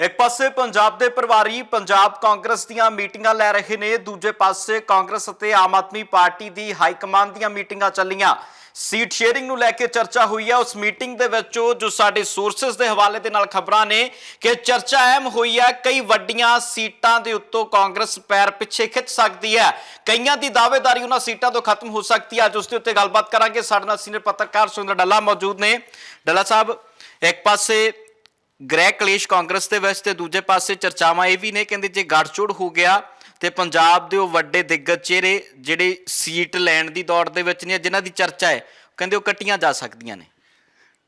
ਇੱਕ ਪਾਸੇ ਪੰਜਾਬ ਦੇ ਪ੍ਰਵਾਰੀ ਪੰਜਾਬ ਕਾਂਗਰਸ ਦੀਆਂ ਮੀਟਿੰਗਾਂ ਲੈ ਰਹੇ ਨੇ, ਦੂਜੇ ਪਾਸੇ ਕਾਂਗਰਸ ਅਤੇ ਆਮ ਆਦਮੀ ਪਾਰਟੀ ਦੀ ਹਾਈ ਕਮਾਂਡ ਦੀਆਂ ਮੀਟਿੰਗਾਂ ਚੱਲੀਆਂ। ਸੀਟ ਸ਼ੇਅਰਿੰਗ ਨੂੰ ਲੈ ਕੇ ਚਰਚਾ ਹੋਈ ਹੈ। ਉਸ ਮੀਟਿੰਗ ਦੇ ਵਿੱਚ ਜੋ ਸਾਡੇ ਸੋਰਸਸ ਦੇ ਹਵਾਲੇ ਦੇ ਨਾਲ ਖਬਰਾਂ ਨੇ ਕਿ ਚਰਚਾ ਅਹਿਮ ਹੋਈ ਹੈ, ਕਈ ਵੱਡੀਆਂ ਸੀਟਾਂ ਦੇ ਉੱਤੋਂ ਕਾਂਗਰਸ ਪੈਰ ਪਿੱਛੇ ਖਿੱਚ ਸਕਦੀ ਹੈ। ਕਈਆਂ ਦੀ ਦਾਅਵੇਦਾਰੀ ਉਹਨਾਂ ਸੀਟਾਂ ਤੋਂ ਖਤਮ ਹੋ ਸਕਦੀ ਹੈ। ਅੱਜ ਉਸ ਦੇ ਉੱਤੇ ਗੱਲਬਾਤ ਕਰਾਂਗੇ। ਸਾਡੇ ਨਾਲ ਸੀਨੀਅਰ ਪੱਤਰਕਾਰ ਸੁਰਿੰਦਰ ਡੱਲਾ ਮੌਜੂਦ ਨੇ। ਡੱਲਾ ਸਾਹਿਬ, ਇੱਕ ਪਾਸੇ ਗ੍ਰਹਿ ਕਲੇਸ਼ ਕਾਂਗਰਸ ਦੇ ਵਿੱਚ ਤੇ ਦੂਜੇ ਪਾਸੇ ਚਰਚਾਵਾਂ ਇਹ ਵੀ ਨੇ, ਕਹਿੰਦੇ ਜੇ ਗੱਠਜੋੜ ਹੋ ਗਿਆ ਤੇ ਪੰਜਾਬ ਦੇ ਉਹ ਵੱਡੇ ਦਿੱਗਜ ਚਿਹਰੇ ਜਿਹੜੇ ਸੀਟ ਲੈਣ ਦੀ ਦੌੜ ਦੇ ਵਿੱਚ ਨੇ, ਜਿਨ੍ਹਾਂ ਦੀ ਚਰਚਾ ਹੈ, ਕਹਿੰਦੇ ਉਹ ਕੱਟੀਆਂ ਜਾ ਸਕਦੀਆਂ ਨੇ।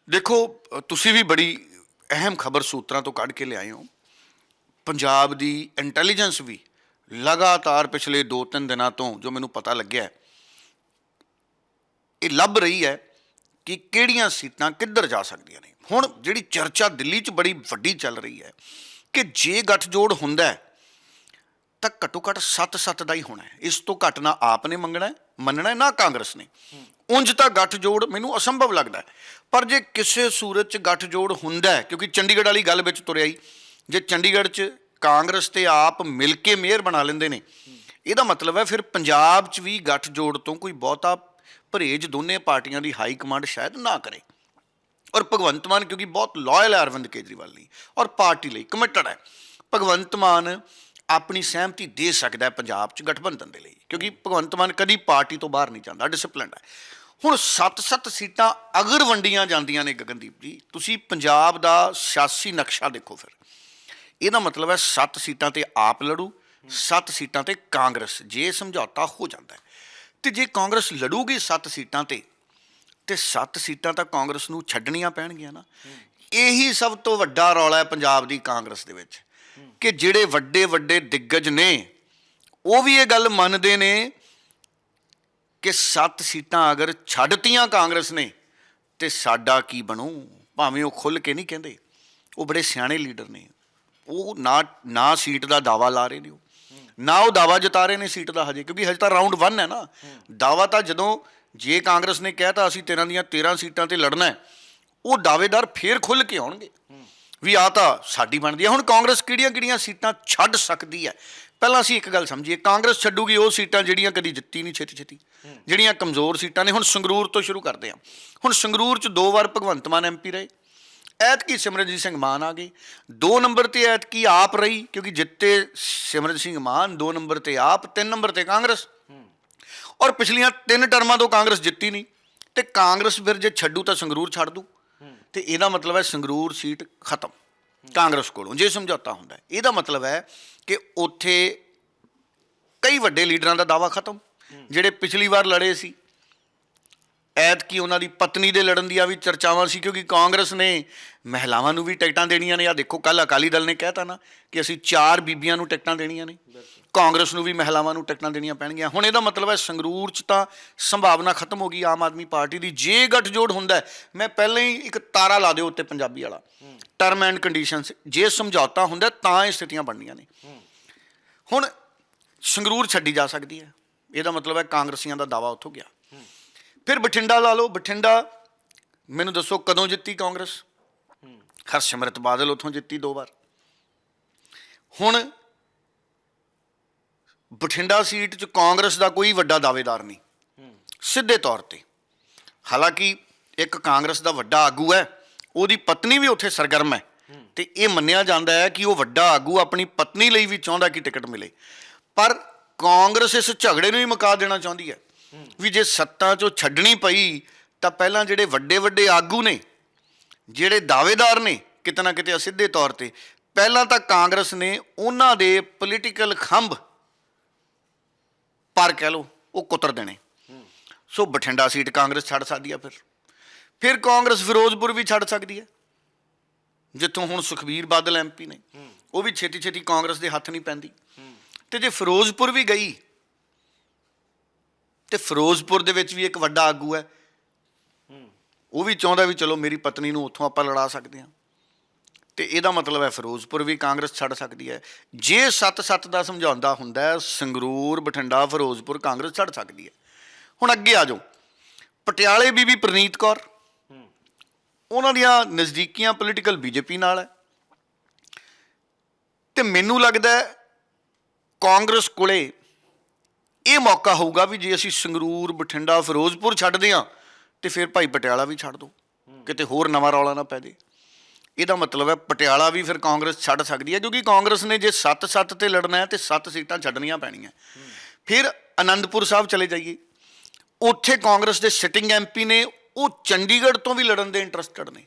ਦੇਖੋ, ਤੁਸੀਂ ਵੀ ਬੜੀ ਅਹਿਮ ਖਬਰ ਸੂਤਰਾਂ ਤੋਂ ਕੱਢ ਕੇ ਲਿਆਏ ਹੋ। ਪੰਜਾਬ ਦੀ ਇੰਟੈਲੀਜੈਂਸ ਵੀ ਲਗਾਤਾਰ ਪਿਛਲੇ 2-3 ਦਿਨਾਂ ਤੋਂ ਜੋ ਮੈਨੂੰ ਪਤਾ ਲੱਗਿਆ ਇਹ ਲੱਭ ਰਹੀ ਹੈ ਕਿ ਕਿਹੜੀਆਂ ਸੀਟਾਂ ਕਿੱਧਰ ਜਾ ਸਕਦੀਆਂ ਨੇ। ਹੁਣ ਜਿਹੜੀ ਚਰਚਾ ਦਿੱਲੀ 'ਚ ਬੜੀ ਵੱਡੀ ਚੱਲ ਰਹੀ ਹੈ ਕਿ ਜੇ ਗੱਠਜੋੜ ਹੁੰਦਾ ਤਾਂ ਘੱਟੋ ਘੱਟ 7-7 ਦਾ ਹੀ ਹੋਣਾ ਹੈ। ਇਸ ਤੋਂ ਘੱਟ ਨਾ ਆਪ ਨੇ ਮੰਗਣਾ ਮੰਨਣਾ ਨਾ ਕਾਂਗਰਸ ਨੇ। ਉਂਝ ਤਾਂ ਗੱਠਜੋੜ ਮੈਨੂੰ ਅਸੰਭਵ ਲੱਗਦਾ ਪਰ ਜੇ ਕਿਸੇ ਸੂਰਤ 'ਚ ਗੱਠਜੋੜ ਹੁੰਦਾ ਕਿਉਂਕਿ ਚੰਡੀਗੜ੍ਹ ਵਾਲੀ ਗੱਲ ਵਿੱਚ ਤੁਰਿਆ ਹੀ, ਜੇ ਚੰਡੀਗੜ੍ਹ 'ਚ ਕਾਂਗਰਸ ਤੇ ਆਪ ਮਿਲ ਕੇ ਮੇਅਰ ਬਣਾ ਲੈਂਦੇ ਨੇ, ਇਹਦਾ ਮਤਲਬ ਹੈ ਫਿਰ ਪੰਜਾਬ 'ਚ ਵੀ ਗੱਠਜੋੜ ਤੋਂ ਕੋਈ ਬਹੁਤਾ ਪਰਹੇਜ ਦੋਨੇ ਪਾਰਟੀਆਂ ਦੀ ਹਾਈ ਕਮਾਂਡ ਸ਼ਾਇਦ ਨਾ ਕਰੇ। ਔਰ ਭਗਵੰਤ ਮਾਨ, ਕਿਉਂਕਿ ਬਹੁਤ ਲਾਇਲ ਹੈ ਅਰਵਿੰਦ ਕੇਜਰੀਵਾਲ ਲਈ ਔਰ ਪਾਰਟੀ ਲਈ ਕਮਿਟਡ ਹੈ। ਭਗਵੰਤ ਮਾਨ ਆਪਣੀ ਸਹਿਮਤੀ ਦੇ ਸਕਦਾ ਹੈ ਪੰਜਾਬ 'ਚ ਗਠਬੰਧਨ ਦੇ ਲਈ, ਕਿਉਂਕਿ ਭਗਵੰਤ ਮਾਨ ਕਦੀ ਪਾਰਟੀ ਤੋਂ ਬਾਹਰ ਨਹੀਂ ਜਾਂਦਾ ਡਿਸਪਲਿਨਡ ਹੈ। ਹੁਣ 7-7 ਸੀਟਾਂ ਅਗਰ ਵੰਡੀਆਂ ਜਾਂਦੀਆਂ ਨੇ ਗਗਨਦੀਪ ਜੀ, ਤੁਸੀਂ ਪੰਜਾਬ ਦਾ ਸਿਆਸੀ ਨਕਸ਼ਾ ਦੇਖੋ ਫਿਰ। ਇਹਦਾ ਮਤਲਬ ਹੈ 7 ਸੀਟਾਂ ਤੇ ਆਪ ਲੜੂ 7 ਸੀਟਾਂ ਤੇ ਕਾਂਗਰਸ, ਜੇ ਸਮਝੌਤਾ ਹੋ ਜਾਂਦਾ ਹੈ। ਤੇ ਜੇ ਕਾਂਗਰਸ ਲੜੂਗੀ 7 ਸੀਟਾਂ ਤੇ ਤੇ 7 ਸੀਟਾਂ ਤਾਂ ਕਾਂਗਰਸ ਨੂੰ ਛੱਡਣੀਆਂ ਪੈਣਗੀਆਂ ਨਾ। ਇਹੀ ਸਭ ਤੋਂ ਵੱਡਾ ਰੌਲਾ ਹੈ ਪੰਜਾਬ ਦੀ ਕਾਂਗਰਸ ਦੇ ਵਿੱਚ ਕਿ ਜਿਹੜੇ ਵੱਡੇ ਵੱਡੇ ਦਿੱਗਜ ਨੇ, ਉਹ ਵੀ ਇਹ ਗੱਲ ਮੰਨਦੇ ਨੇ ਕਿ 7 ਸੀਟਾਂ ਅਗਰ ਛੱਡਤੀਆਂ ਕਾਂਗਰਸ ਨੇ ਤੇ ਸਾਡਾ ਕੀ ਬਣੂ? ਭਾਵੇਂ ਉਹ ਖੁੱਲ ਕੇ ਨਹੀਂ ਕਹਿੰਦੇ। ਉਹ ਬੜੇ ਸਿਆਣੇ ਲੀਡਰ ਨੇ। ਉਹ ਨਾ ਨਾ ਸੀਟ ਦਾ ਦਾਵਾ ਲਾ ਰਹੇ ਨੇ ਉਹ। ਨਾ ਉਹ ਦਾਵਾ ਜਤਾ ਰਹੇ ਨੇ ਸੀਟ ਦਾ ਹਜੇ, ਕਿਉਂਕਿ ਹਜੇ ਤਾਂ ਰਾਉਂਡ 1 ਹੈ ਨਾ। ਦਾਵਾ ਤਾਂ ਜਦੋਂ ਜੇ ਕਾਂਗਰਸ ਨੇ ਕਹਿਤਾ ਅਸੀਂ 13 ਦੀਆਂ 13 ਸੀਟਾਂ ਤੇ ਲੜਨਾ ਉਹ ਦਾਅਵੇਦਾਰ ਫੇਰ ਖੁੱਲ ਕੇ ਆਉਣਗੇ। ਵੀ ਆ ਤਾਂ ਸਾਡੀ ਬਣਦੀ ਹੈ। ਹੁਣ ਕਾਂਗਰਸ ਕਿਹੜੀਆਂ ਕਿਹੜੀਆਂ ਸੀਟਾਂ ਛੱਡ ਸਕਦੀ ਹੈ? ਪਹਿਲਾਂ ਅਸੀਂ ਇੱਕ ਗੱਲ ਸਮਝੀਏ, ਕਾਂਗਰਸ ਛੱਡੂਗੀ ਉਹ ਸੀਟਾਂ ਜਿਹੜੀਆਂ ਕਦੀ ਜਿੱਤੀ ਨਹੀਂ ਛੇਤੀ ਛੇਤੀ, ਜਿਹੜੀਆਂ ਕਮਜ਼ੋਰ ਸੀਟਾਂ ਨੇ। ਹੁਣ ਸੰਗਰੂਰ ਤੋਂ ਸ਼ੁਰੂ ਕਰਦੇ ਹਾਂ। ਹੁਣ ਸੰਗਰੂਰ 'ਚ ਦੋ ਵਾਰ ਭਗਵੰਤ ਮਾਨ ਐਮਪੀ ਰਹੇ। ਐਤਕੀ ਸਿਮਰਨਜੀਤ ਸਿੰਘ ਮਾਨ ਆ ਗਏ। ਦੋ ਨੰਬਰ ਤੇ ਐਤਕੀ ਆਪ ਰਹੀ, ਕਿਉਂਕਿ ਜਿੱਤੇ ਸਿਮਰਨਜੀਤ ਸਿੰਘ ਮਾਨ, ਦੋ ਨੰਬਰ ਤੇ ਆਪ, ਤਿੰਨ ਨੰਬਰ ਤੇ ਕਾਂਗਰਸ। ਔਰ ਪਿਛਲੀਆਂ ਤਿੰਨ ਟਰਮਾਂ ਤੋਂ ਕਾਂਗਰਸ ਜਿੱਤੀ ਨਹੀਂ ਤੇ ਕਾਂਗਰਸ ਫਿਰ ਜੇ ਛੱਡੂ ਤਾਂ ਸੰਗਰੂਰ ਛੱਡ ਦੂ। ਤੇ ਇਹਦਾ ਮਤਲਬ ਹੈ ਸੰਗਰੂਰ ਸੀਟ ਖਤਮ ਕਾਂਗਰਸ ਕੋਲੋਂ ਜੇ ਸਮਝੌਤਾ ਹੁੰਦਾ ਇਹਦਾ ਮਤਲਬ ਹੈ ਕਿ ਉੱਥੇ ਕਈ ਵੱਡੇ ਲੀਡਰਾਂ ਦਾ ਦਾਵਾ ਖਤਮ ਜਿਹੜੇ ਪਿਛਲੀ ਵਾਰ ਲੜੇ ਸੀ। ਐਤਕੀ ਉਹਨਾਂ ਦੀ ਪਤਨੀ ਦੇ ਲੜਨ ਦੀਆਂ ਵੀ ਚਰਚਾਵਾਂ ਸੀ ਕਿਉਂਕਿ ਕਾਂਗਰਸ ਨੇ ਮਹਿਲਾਵਾਂ ਨੂੰ ਵੀ ਟਿਕਟਾਂ ਦੇਣੀਆਂ ਨੇ। ਆ ਦੇਖੋ ਕੱਲ ਅਕਾਲੀ ਦਲ ਨੇ ਕਹਿਤਾ ਨਾ ਕਿ ਅਸੀਂ ਚਾਰ ਬੀਬੀਆਂ ਨੂੰ ਟਿਕਟਾਂ ਦੇਣੀਆਂ ਨੇ। ਕਾਂਗਰਸ ਨੂੰ ਵੀ ਮਹਿਲਾਵਾਂ ਨੂੰ ਟਿਕਟਾਂ ਦੇਣੀਆਂ ਪੈਣਗੀਆਂ। ਹੁਣ ਇਹਦਾ ਮਤਲਬ ਹੈ ਸੰਗਰੂਰ 'ਚ ਤਾਂ ਸੰਭਾਵਨਾ ਖਤਮ ਹੋ ਗਈ ਆਮ ਆਦਮੀ ਪਾਰਟੀ ਦੀ। ਜੇ ਗੱਠਜੋੜ ਹੁੰਦਾ ਮੈਂ ਪਹਿਲਾਂ ਹੀ ਇੱਕ ਤਾਰਾ ਲਾ ਦਿਓ ਉੱਤੇ ਪੰਜਾਬੀ ਵਾਲਾ। ਟਰਮ ਐਂਡ ਕੰਡੀਸ਼ਨਸ ਜੇ ਸਮਝੌਤਾ ਹੁੰਦਾ ਤਾਂ ਇਹ ਸਥਿਤੀਆਂ ਬਣਨੀਆਂ ਨੇ। ਹੁਣ ਸੰਗਰੂਰ ਛੱਡੀ ਜਾ ਸਕਦੀ ਹੈ। ਇਹਦਾ ਮਤਲਬ ਹੈ ਕਾਂਗਰਸੀਆਂ ਦਾ ਦਾਵਾ ਉੱਥੋਂ ਗਿਆ। ਫਿਰ ਬਠਿੰਡਾ ਲਾ ਲਓ। ਬਠਿੰਡਾ, ਮੈਨੂੰ ਦੱਸੋ ਕਦੋਂ ਜਿੱਤੀ ਕਾਂਗਰਸ? ਹਰਸਿਮਰਤ ਬਾਦਲ ਉੱਥੋਂ ਜਿੱਤੀ ਦੋ ਵਾਰ। ਹੁਣ ਬਠਿੰਡਾ ਸੀਟ 'ਚ ਕਾਂਗਰਸ ਦਾ ਕੋਈ ਵੱਡਾ ਦਾਅਵੇਦਾਰ ਨਹੀਂ। ਸਿੱਧੇ ਤੌਰ ਤੇ। ਹਾਲਾਂਕਿ ਇੱਕ ਕਾਂਗਰਸ ਦਾ ਵੱਡਾ ਆਗੂ ਹੈ, ਉਹਦੀ ਪਤਨੀ ਵੀ ਉੱਥੇ ਸਰਗਰਮ ਹੈ। ਤੇ ਇਹ ਮੰਨਿਆ ਜਾਂਦਾ ਹੈ ਕਿ ਉਹ ਵੱਡਾ ਆਗੂ ਆਪਣੀ ਪਤਨੀ ਲਈ ਵੀ ਚਾਹੁੰਦਾ ਕਿ ਟਿਕਟ ਮਿਲੇ। ਪਰ ਕਾਂਗਰਸ ਇਸ ਝਗੜੇ ਨੂੰ ਹੀ ਮੁਕਾ ਦੇਣਾ ਚਾਹੁੰਦੀ ਹੈ। ਵੀ ਜੇ ਸੱਤਾ 'ਚੋਂ ਛੱਡਣੀ ਪਈ, ਤਾਂ ਪਹਿਲਾਂ ਜਿਹੜੇ ਵੱਡੇ ਵੱਡੇ ਆਗੂ ਨੇ, ਜਿਹੜੇ ਦਾਅਵੇਦਾਰ ਨੇ, ਕਿਤੇ ਨਾ ਕਿਤੇ ਅਸਿੱਧੇ ਤੌਰ ਤੇ, ਪਹਿਲਾਂ ਤਾਂ ਕਾਂਗਰਸ ਨੇ ਉਹਨਾਂ ਦੇ ਪੋਲੀਟੀਕਲ ਖੰਭ ਪਰ ਕਹਿ ਲਓ, ਉਹ ਕੁਤਰ ਦੇਣੇ। ਸੋ ਬਠਿੰਡਾ ਸੀਟ ਕਾਂਗਰਸ ਛੱਡ ਸਕਦੀ ਹੈ ਫਿਰ। ਫਿਰ ਕਾਂਗਰਸ ਫਿਰੋਜ਼ਪੁਰ ਵੀ ਛੱਡ ਸਕਦੀ ਹੈ ਜਿੱਥੋਂ ਹੁਣ ਸੁਖਬੀਰ ਬਾਦਲ ਐਮਪੀ ਨੇ। ਉਹ ਵੀ ਛੇਤੀ ਛੇਤੀ ਕਾਂਗਰਸ ਦੇ ਹੱਥ ਨਹੀਂ ਪੈਂਦੀ। ਤੇ ਜੇ ਫਿਰੋਜ਼ਪੁਰ ਵੀ ਗਈ, ਤੇ ਫਿਰੋਜ਼ਪੁਰ ਦੇ ਵਿੱਚ ਵੀ ਇੱਕ ਵੱਡਾ ਆਗੂ ਹੈ। ਉਹ ਵੀ ਚਾਹੁੰਦਾ ਵੀ ਚਲੋ ਮੇਰੀ ਪਤਨੀ ਨੂੰ ਉੱਥੋਂ ਆਪਾਂ ਲੜਾ ਸਕਦੇ ਹਾਂ। ਤੇ ਇਹਦਾ ਮਤਲਬ ਹੈ ਫਿਰੋਜ਼ਪੁਰ ਵੀ ਕਾਂਗਰਸ ਛੱਡ ਸਕਦੀ ਹੈ। ਜੇ 7-7 ਦਾ ਸਮਝਾਉਂਦਾ ਹੁੰਦਾ ਹੈ, ਸੰਗਰੂਰ, ਬਠਿੰਡਾ, ਫਿਰੋਜ਼ਪੁਰ ਕਾਂਗਰਸ ਛੱਡ ਸਕਦੀ ਹੈ। ਹੁਣ ਅੱਗੇ ਆ ਜਾਓ। ਪਟਿਆਲੇ ਬੀਬੀ ਪ੍ਰਨੀਤ ਕੌਰ। ਉਹਨਾਂ ਦੀਆਂ ਨਜ਼ਦੀਕੀਆਂ ਪੋਲੀਟੀਕਲ ਬੀਜੇਪੀ ਨਾਲ ਹੈ। ਤੇ ਮੈਨੂੰ ਲੱਗਦਾ ਹੈ ਕਾਂਗਰਸ ਕੋਲੇ ਇਹ ਮੌਕਾ ਹੋਊਗਾ ਵੀ ਜੇ ਅਸੀਂ ਸੰਗਰੂਰ, ਬਠਿੰਡਾ, ਫਿਰੋਜ਼ਪੁਰ ਛੱਡਦੇ ਹਾਂ, ਤੇ ਫਿਰ ਭਾਈ ਪਟਿਆਲਾ ਵੀ ਛੱਡ ਦੋ। ਕਿਤੇ ਹੋਰ ਨਵਾਂ ਰੌਲਾ ਨਾ ਪੈ ਜੇ। ਇਹਦਾ ਮਤਲਬ ਹੈ ਪਟਿਆਲਾ ਵੀ ਫਿਰ ਕਾਂਗਰਸ ਛੱਡ ਸਕਦੀ ਹੈ, ਕਿਉਂਕਿ ਕਾਂਗਰਸ ਨੇ ਜੇ 7-7 ਤੇ ਲੜਨਾ ਹੈ ਤੇ 7 ਸੀਟਾਂ ਛੱਡਣੀਆਂ ਪੈਣੀਆਂ। ਫਿਰ ਆਨੰਦਪੁਰ ਸਾਹਿਬ ਚਲੇ ਜਾਈਏ। ਉੱਥੇ ਕਾਂਗਰਸ ਦੇ ਸਿਟਿੰਗ ਐਮਪੀ ਨੇ ਉਹ ਚੰਡੀਗੜ੍ਹ ਤੋਂ ਵੀ ਲੜਨ ਦੇ ਇੰਟਰਸਟਡ ਨੇ।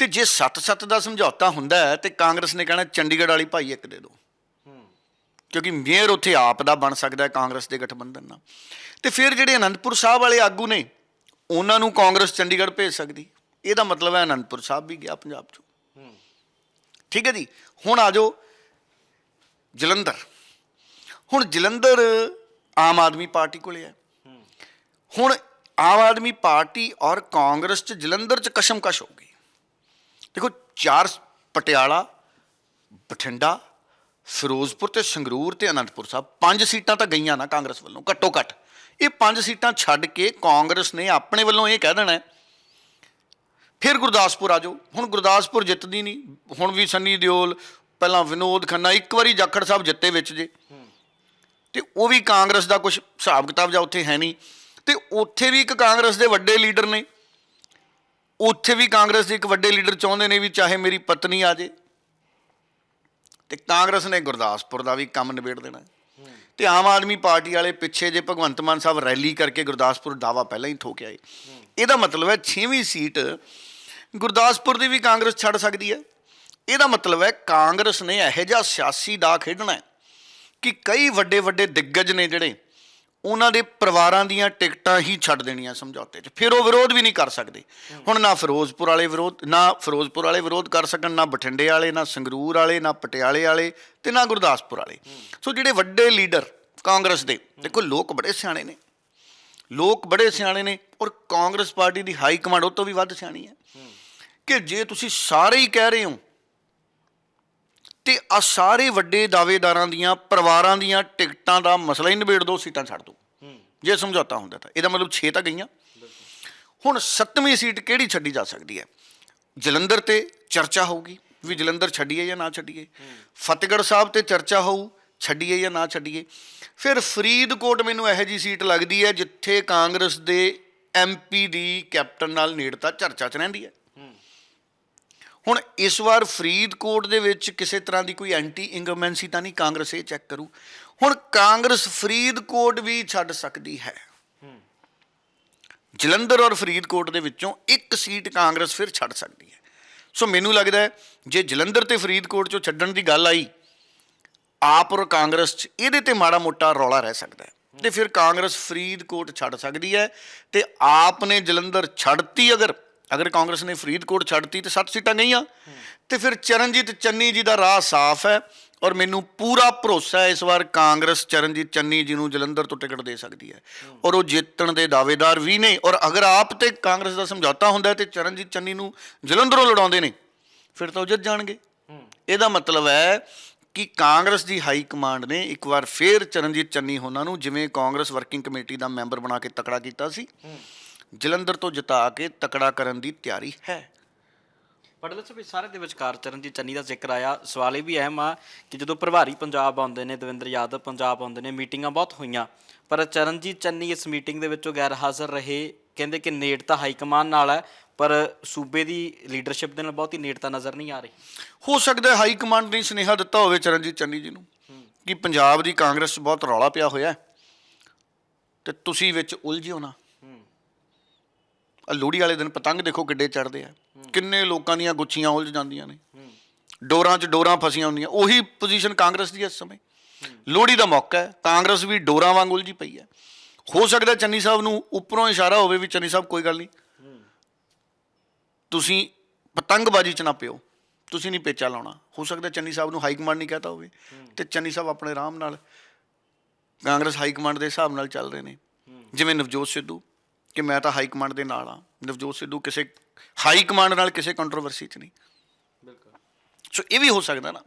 ਤੇ ਜੇ 7-7 ਦਾ ਸਮਝੌਤਾ ਹੁੰਦਾ ਹੈ ਤੇ ਕਾਂਗਰਸ ਨੇ ਕਹਿਣਾ ਚੰਡੀਗੜ੍ਹ ਵਾਲੀ ਭਾਈ ਇੱਕ ਦੇ ਦਿਓ ਕਿਉਂਕਿ ਮੇਅਰ ਉੱਥੇ ਆਪ ਦਾ ਬਣ ਸਕਦਾ ਹੈ ਕਾਂਗਰਸ ਦੇ ਗਠਬੰਧਨ ਨਾਲ। ਤੇ ਫਿਰ ਜਿਹੜੇ ਅਨੰਦਪੁਰ ਸਾਹਿਬ ਵਾਲੇ ਆਗੂ ਨੇ, ਉਹਨਾਂ ਨੂੰ ਕਾਂਗਰਸ ਚੰਡੀਗੜ੍ਹ ਭੇਜ ਸਕਦੀ। ਇਹਦਾ ਮਤਲਬ ਹੈ ਅਨੰਦਪੁਰ ਸਾਹਿਬ ਵੀ ਗਿਆ ਪੰਜਾਬ ਚੋਂ। ਠੀਕ ਹੈ ਜੀ? ਹੁਣ ਆ ਜਾਓ ਜਲੰਧਰ। ਹੁਣ ਜਲੰਧਰ ਆਮ ਆਦਮੀ ਪਾਰਟੀ ਕੋਲੇ ਹੈ। ਹੁਣ ਆਮ ਆਦਮੀ ਪਾਰਟੀ ਔਰ ਕਾਂਗਰਸ ਚ ਜਲੰਧਰ ਚ ਕਸ਼ਮਕਸ਼ ਹੋ ਗਈ। ਦੇਖੋ ਚਾਰ ਪਟਿਆਲਾ ਬਠਿੰਡਾ ਫਿਰੋਜ਼ਪੁਰ ਤੇ ਸੰਗਰੂਰ ਤੇ ਅਨੰਦਪੁਰ ਸਾਹਿਬ ਪੰਜ ਸੀਟਾਂ ਤਾਂ ਗਈਆਂ ਨਾ ਕਾਂਗਰਸ ਵੱਲੋਂ ਘੱਟੋ ਘੱਟ। ਇਹ ਪੰਜ ਸੀਟਾਂ ਛੱਡ ਕੇ ਕਾਂਗਰਸ ਨੇ ਆਪਣੇ ਵੱਲੋਂ ਇਹ ਕਹਿ ਦੇਣਾ ਹੈ ਫਿਰ ਗੁਰਦਾਸਪੁਰ ਆ ਜਾਓ। ਹੁਣ ਗੁਰਦਾਸਪੁਰ ਜਿੱਤਦੀ ਨਹੀਂ। ਹੁਣ ਵੀ ਸੰਨੀ ਦਿਓਲ, ਪਹਿਲਾਂ ਵਿਨੋਦ ਖੰਨਾ, ਇੱਕ ਵਾਰੀ ਜਾਖੜ ਸਾਹਿਬ ਜਿੱਤੇ ਵਿੱਚ ਜੇ। ਤੇ ਉਹ ਵੀ ਕਾਂਗਰਸ ਦਾ ਕੁਝ ਹਿਸਾਬ ਕਿਤਾਬ ਜਾਂ ਉੱਥੇ ਹੈ ਨਹੀਂ। ਤੇ ਉੱਥੇ ਵੀ ਇੱਕ ਕਾਂਗਰਸ ਦੇ ਵੱਡੇ ਲੀਡਰ ਨੇ। ਉੱਥੇ ਵੀ ਕਾਂਗਰਸ ਦੇ ਇੱਕ ਵੱਡੇ ਲੀਡਰ ਚਾਹੁੰਦੇ ਨੇ ਵੀ ਚਾਹੇ ਮੇਰੀ ਪਤਨੀ ਆ ਜੇ। ਤੇ ਕਾਂਗਰਸ ਨੇ ਗੁਰਦਾਸਪੁਰ ਦਾ ਵੀ ਕੰਮ ਨਿਬੇੜ ਦੇਣਾ। ਹੈ। ਤੇ ਆਮ ਆਦਮੀ ਪਾਰਟੀ ਵਾਲੇ ਪਿੱਛੇ ਜੇ ਭਗਵੰਤ ਮਾਨ ਸਾਹਿਬ ਰੈਲੀ ਕਰਕੇ ਗੁਰਦਾਸਪੁਰ ਦਾਵਾ ਪਹਿਲਾਂ ਹੀ ਠੋਕਿਆ ਏ। ਇਹਦਾ ਮਤਲਬ ਹੈ 6ਵੀਂ ਸੀਟ ਗੁਰਦਾਸਪੁਰ ਦੀ ਵੀ ਕਾਂਗਰਸ ਛੱਡ ਸਕਦੀ ਹੈ। ਇਹਦਾ ਮਤਲਬ ਹੈ ਕਾਂਗਰਸ ਨੇ ਇਹੋ ਜਿਹਾ ਸਿਆਸੀ ਦਾ ਖੇਡਣਾ ਹੈ ਕਿ ਕਈ ਵੱਡੇ ਵੱਡੇ ਦਿੱਗਜ ਨੇ ਜਿਹੜੇ ਉਹਨਾਂ ਦੇ ਪਰਿਵਾਰਾਂ ਦੀਆਂ ਟਿਕਟਾਂ ਹੀ ਛੱਡ ਦੇਣੀਆਂ ਸਮਝੌਤੇ 'ਚ। ਫਿਰ ਉਹ ਵਿਰੋਧ ਵੀ ਨਹੀਂ ਕਰ ਸਕਦੇ। ਹੁਣ ਨਾ ਫਿਰੋਜ਼ਪੁਰ ਵਾਲੇ ਵਿਰੋਧ, ਨਾ ਫਿਰੋਜ਼ਪੁਰ ਵਾਲੇ ਵਿਰੋਧ ਕਰ ਸਕਣ, ਨਾ ਬਠਿੰਡੇ ਵਾਲੇ, ਨਾ ਸੰਗਰੂਰ ਵਾਲੇ, ਨਾ ਪਟਿਆਲੇ ਵਾਲੇ ਤੇ ਨਾ ਗੁਰਦਾਸਪੁਰ ਵਾਲੇ। ਸੋ ਜਿਹੜੇ ਵੱਡੇ ਲੀਡਰ ਕਾਂਗਰਸ ਦੇ, ਦੇਖੋ ਲੋਕ ਬੜੇ ਸਿਆਣੇ ਨੇ। ਲੋਕ ਬੜੇ ਸਿਆਣੇ ਨੇ ਔਰ ਕਾਂਗਰਸ ਪਾਰਟੀ ਦੀ ਹਾਈ ਕਮਾਂਡ ਉਹ ਤੋਂ ਵੀ ਵੱਧ ਸਿਆਣੀ ਹੈ। ਕਿ ਜੇ ਤੁਸੀਂ ਸਾਰੇ ਹੀ ਕਹਿ ਰਹੇ ਹੋ ਤੇ ਆ ਸਾਰੇ ਵੱਡੇ ਦਾਅਵੇਦਾਰਾਂ ਦੀਆਂ ਪਰਿਵਾਰਾਂ ਦੀਆਂ ਟਿਕਟਾਂ ਦਾ ਮਸਲਾ ਹੀ ਨਿਬੇੜ ਦੋ ਸੀਟਾਂ ਛੱਡ ਦੋ। ਜੇ ਸਮਝੌਤਾ ਹੁੰਦਾ ਤਾਂ। ਇਹਦਾ ਮਤਲਬ 6 ਤਾਂ ਗਈਆਂ। ਹੁਣ ਸੱਤਵੀਂ ਸੀਟ ਕਿਹੜੀ ਛੱਡੀ ਜਾ ਸਕਦੀ ਹੈ? ਜਲੰਧਰ ਤੇ ਚਰਚਾ ਹੋਊਗੀ ਵੀ ਜਲੰਧਰ ਛੱਡੀਏ ਜਾਂ ਨਾ ਛੱਡੀਏ। ਫਤਿਹਗੜ੍ਹ ਸਾਹਿਬ ਤੇ ਚਰਚਾ ਹੋਊ ਛੱਡੀਏ ਜਾਂ ਨਾ ਛੱਡੀਏ। ਫਿਰ ਫਰੀਦਕੋਟ ਮੈਨੂੰ ਇਹੋ ਜੀ ਸੀਟ ਲੱਗਦੀ ਹੈ ਜਿੱਥੇ ਕਾਂਗਰਸ ਦੇ ਐਮਪੀ ਦੀ ਕੈਪਟਨ ਨਾਲ ਨੇੜਤਾ ਚਰਚਾ 'ਚ ਰਹਿੰਦੀ ਹੈ। ਹੁਣ ਇਸ ਵਾਰ ਫਰੀਦਕੋਟ ਦੇ ਵਿੱਚ ਕਿਸੇ ਤਰ੍ਹਾਂ ਦੀ ਕੋਈ ਐਂਟੀ ਇੰਗਰਮੈਂਸੀ ਤਾਂ ਨਹੀਂ? ਕਾਂਗਰਸ ਇਹ ਚੈੱਕ ਕਰੂ। ਹੁਣ ਕਾਂਗਰਸ ਫਰੀਦਕੋਟ ਵੀ ਛੱਡ ਸਕਦੀ ਹੈ। ਜਲੰਧਰ ਔਰ ਫਰੀਦਕੋਟ ਦੇ ਵਿੱਚੋਂ ਇੱਕ ਸੀਟ ਕਾਂਗਰਸ ਫਿਰ ਛੱਡ ਸਕਦੀ ਹੈ। ਸੋ ਮੈਨੂੰ ਲੱਗਦਾ ਹੈ, ਜੇ ਜਲੰਧਰ ਤੇ ਫਰੀਦਕੋਟ ਚੋਂ ਛੱਡਣ ਦੀ ਗੱਲ ਆਈ, ਆਪ ਔਰ ਕਾਂਗਰਸ 'ਚ ਇਹਦੇ ਤੇ ਮਾੜਾ ਮੋਟਾ ਰੌਲਾ ਰਹਿ ਸਕਦਾ ਹੈ। ਤੇ ਫਿਰ ਕਾਂਗਰਸ ਫਰੀਦਕੋਟ ਛੱਡ ਸਕਦੀ ਹੈ ਤੇ ਆਪ ਨੇ ਜਲੰਧਰ ਛੱਡਤੀ ਅਗਰ ਅਗਰ ਕਾਂਗਰਸ ਨੇ ਫਰੀਦਕੋਟ ਛੱਡਤੀ ਤੇ 7 ਸੀਟਾਂ ਗਈਆਂ, ਤੇ ਫਿਰ ਚਰਨਜੀਤ ਚੰਨੀ ਜੀ ਦਾ ਰਾਹ ਸਾਫ਼ ਹੈ ਔਰ ਮੈਨੂੰ ਪੂਰਾ ਭਰੋਸਾ ਹੈ ਇਸ ਵਾਰ ਕਾਂਗਰਸ ਚਰਨਜੀਤ ਚੰਨੀ ਜੀ ਨੂੰ ਜਲੰਧਰ ਤੋਂ ਟਿਕਟ ਦੇ ਸਕਦੀ ਹੈ ਔਰ ਉਹ ਜਿੱਤਣ ਦੇ ਦਾਅਵੇਦਾਰ ਵੀ ਨੇ ਔਰ ਅਗਰ ਆਪ ਤੇ ਕਾਂਗਰਸ ਦਾ ਸਮਝੌਤਾ ਹੁੰਦਾ ਹੈ ਤੇ ਚਰਨਜੀਤ ਚੰਨੀ ਨੂੰ ਜਲੰਧਰੋਂ ਲੜਾਉਂਦੇ ਨੇ, ਫਿਰ ਤਾਂ ਉਹ ਜਿੱਤ ਜਾਣਗੇ। ਇਹਦਾ ਮਤਲਬ ਹੈ ਕਿ ਕਾਂਗਰਸ ਦੀ ਹਾਈ ਕਮਾਂਡ ਨੇ ਇੱਕ ਵਾਰ ਫੇਰ ਚਰਨਜੀਤ ਚੰਨੀ ਹੋਣਾ ਨੂੰ ਜਿਵੇਂ ਕਾਂਗਰਸ ਵਰਕਿੰਗ ਕਮੇਟੀ ਦਾ ਮੈਂਬਰ ਬਣਾ ਕੇ ਤਕੜਾ ਕੀਤਾ ਸੀ ਜਲੰਧਰ ਤੋਂ ਜਿਤਾ ਕੇ ਤਕੜਾ ਕਰਨ ਦੀ ਤਿਆਰੀ ਹੈ। ਪੜਲੇ ਸਾਹਿਬ ਸਾਰੇ ਦੇ ਵਿਚਕਾਰ ਚਰਨਜੀਤ ਚੰਨੀ ਦਾ ਜ਼ਿਕਰ ਆਇਆ। ਸਵਾਲ ਇਹ ਵੀ ਅਹਿਮ ਆ ਕਿ ਜਦੋਂ ਪ੍ਰਭਾਰੀ ਪੰਜਾਬ ਆਉਂਦੇ ਨੇ ਦਵਿੰਦਰ ਯਾਦਵ ਪੰਜਾਬ ਆਉਂਦੇ ਨੇ ਮੀਟਿੰਗਾਂ ਬਹੁਤ ਹੋਈਆਂ। ਪਰ ਚਰਨਜੀਤ ਚੰਨੀ ਇਸ ਮੀਟਿੰਗ ਦੇ ਵਿੱਚੋਂ ਗੈਰ ਹਾਜ਼ਰ ਰਹੇ। ਕਹਿੰਦੇ ਕਿ ਨੇੜਤਾ ਹਾਈ ਕਮਾਨ ਨਾਲ ਹੈ ਪਰ ਸੂਬੇ ਦੀ ਲੀਡਰਸ਼ਿਪ ਦੇ ਨਾਲ ਬਹੁਤੀ ਨੇੜਤਾ ਨਜ਼ਰ ਨਹੀਂ ਆ ਰਹੀ। ਹੋ ਸਕਦਾ ਹਾਈ ਕਮਾਂਡ ਨੇ ਸੁਨੇਹਾ ਦਿੱਤਾ ਹੋਵੇ ਚਰਨਜੀਤ ਚੰਨੀ ਜੀ ਨੂੰ ਕਿ ਪੰਜਾਬ ਦੀ ਕਾਂਗਰਸ ਬਹੁਤ ਰੌਲਾ ਪਿਆ ਹੋਇਆ ਤੇ ਤੁਸੀਂ ਵਿੱਚ ਉਲਝਿਓ ਨਾ। ਆ ਲੋਹੜੀ ਵਾਲੇ ਦਿਨ ਪਤੰਗ ਦੇਖੋ ਕਿੱਡੇ ਚੜਦੇ ਆ। ਕਿੰਨੇ ਲੋਕਾਂ ਦੀਆਂ ਗੁੱਛੀਆਂ ਉਲਝ ਜਾਂਦੀਆਂ ਨੇ। ਡੋਰਾਂ 'ਚ ਡੋਰਾਂ ਫਸੀਆਂ ਹੁੰਦੀਆਂ। ਉਹੀ ਪੋਜੀਸ਼ਨ ਕਾਂਗਰਸ ਦੀ ਇਸ ਸਮੇਂ। ਲੋਹੜੀ ਦਾ ਮੌਕਾ ਹੈ। ਕਾਂਗਰਸ ਵੀ ਡੋਰਾਂ ਵਾਂਗ ਉਲਝੀ ਪਈ ਹੈ। ਹੋ ਸਕਦਾ ਚੰਨੀ ਸਾਹਿਬ ਨੂੰ ਉੱਪਰੋਂ ਇਸ਼ਾਰਾ ਹੋਵੇ ਵੀ ਚੰਨੀ ਸਾਹਿਬ ਕੋਈ ਗੱਲ ਨਹੀਂ। ਤੁਸੀਂ ਪਤੰਗਬਾਜ਼ੀ 'ਚ ਨਾ ਪਿਓ। ਤੁਸੀਂ ਨਹੀਂ ਪੇਚਾ ਲਾਉਣਾ। ਹੋ ਸਕਦਾ ਚੰਨੀ ਸਾਹਿਬ ਨੂੰ ਹਾਈ ਕਮਾਂਡ ਨਹੀਂ ਕਹਤਾ ਹੋਵੇ। ਤੇ ਚੰਨੀ ਸਾਹਿਬ ਆਪਣੇ ਆਰਾਮ ਨਾਲ ਕਾਂਗਰਸ ਹਾਈ ਕਮਾਂਡ ਦੇ ਹਿਸਾਬ ਨਾਲ ਚੱਲ ਰਹੇ ਨੇ। ਜਿਵੇਂ ਨਵਜੋਤ ਸਿੱਧੂ। ਕਿ ਮੈਂ ਤਾਂ ਹਾਈ ਕਮਾਂਡ ਦੇ ਨਾਲ ਆ ਨਵਜੋਤ ਸਿੱਧੂ ਕਿਸੇ ਹਾਈ ਕਮਾਂਡ ਨਾਲ ਕਿਸੇ ਕੰਟਰੋਵਰਸੀ 'ਚ ਨਹੀਂ। ਬਿਲਕੁਲ। ਸੋ ਇਹ ਵੀ ਹੋ ਸਕਦਾ ਨਾ।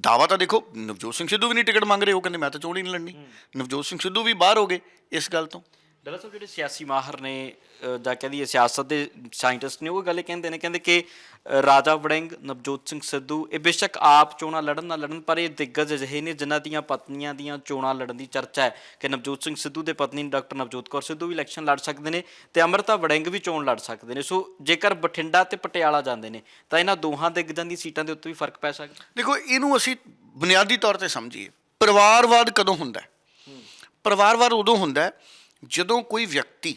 ਦਾਵਾ ਤਾਂ ਦੇਖੋ ਨਵਜੋਤ ਸਿੰਘ ਸਿੱਧੂ ਵੀ ਨਹੀਂ ਟਿਕਟ ਮੰਗ ਰਹੇ ਉਹ ਕਹਿੰਦੇ ਮੈਂ ਤਾਂ ਚੋਣ ਹੀ ਨਹੀਂ ਲੜਨੀ। ਨਵਜੋਤ ਸਿੰਘ ਸਿੱਧੂ ਵੀ ਬਾਹਰ ਹੋ ਗਏ ਇਸ ਗੱਲ ਤੋਂ। ਦਰਅਸਲ ਜਿਹੜੇ ਸਿਆਸੀ ਮਾਹਰ ਨੇ ਜਾਂ ਕਹਿੰਦੀ ਸਿਆਸਤ ਦੇ ਸਾਇੰਟਿਸਟ ਨੇ ਉਹ ਗੱਲ ਇਹ ਕਹਿੰਦੇ ਨੇ ਕਹਿੰਦੇ ਕਿ ਰਾਜਾ ਵੜਿੰਗ ਨਵਜੋਤ ਸਿੰਘ ਸਿੱਧੂ ਇਹ ਬੇਸ਼ੱਕ ਆਪ ਚੋਣਾਂ ਲੜਨ ਨਾ ਲੜਨ ਪਰ ਇਹ ਦਿੱਗਜ ਅਜਿਹੇ ਨੇ ਜਿਨ੍ਹਾਂ ਦੀਆਂ ਪਤਨੀਆਂ ਦੀਆਂ ਚੋਣਾਂ ਲੜਨ ਦੀ ਚਰਚਾ ਹੈ ਕਿ ਨਵਜੋਤ ਸਿੰਘ ਸਿੱਧੂ ਦੇ ਪਤਨੀ ਡਾਕਟਰ ਨਵਜੋਤ ਕੌਰ ਸਿੱਧੂ ਵੀ ਇਲੈਕਸ਼ਨ ਲੜ ਸਕਦੇ ਨੇ ਤੇ ਅਮਰਤਾ ਵੜਿੰਗ ਵੀ ਚੋਣ ਲੜ ਸਕਦੇ ਨੇ। ਸੋ ਜੇਕਰ ਬਠਿੰਡਾ ਤੇ ਪਟਿਆਲਾ ਜਾਂਦੇ ਨੇ ਤਾਂ ਇਹਨਾਂ ਦੋਹਾਂ ਦਿੱਗਜਾਂ ਦੀ ਸੀਟਾਂ ਦੇ ਉੱਤੇ ਵੀ ਫ਼ਰਕ ਪੈ ਸਕਦਾ? ਦੇਖੋ ਇਹਨੂੰ ਅਸੀਂ ਬੁਨਿਆਦੀ ਤੌਰ ਤੇ ਸਮਝੀਏ। ਪਰਿਵਾਰਵਾਦ ਕਦੋਂ ਹੁੰਦਾ ਹੈ। ਪਰਿਵਾਰਵਾਦ ਉਦੋਂ ਹੁੰਦਾ ਹੈ ਜਦੋਂ ਕੋਈ ਵਿਅਕਤੀ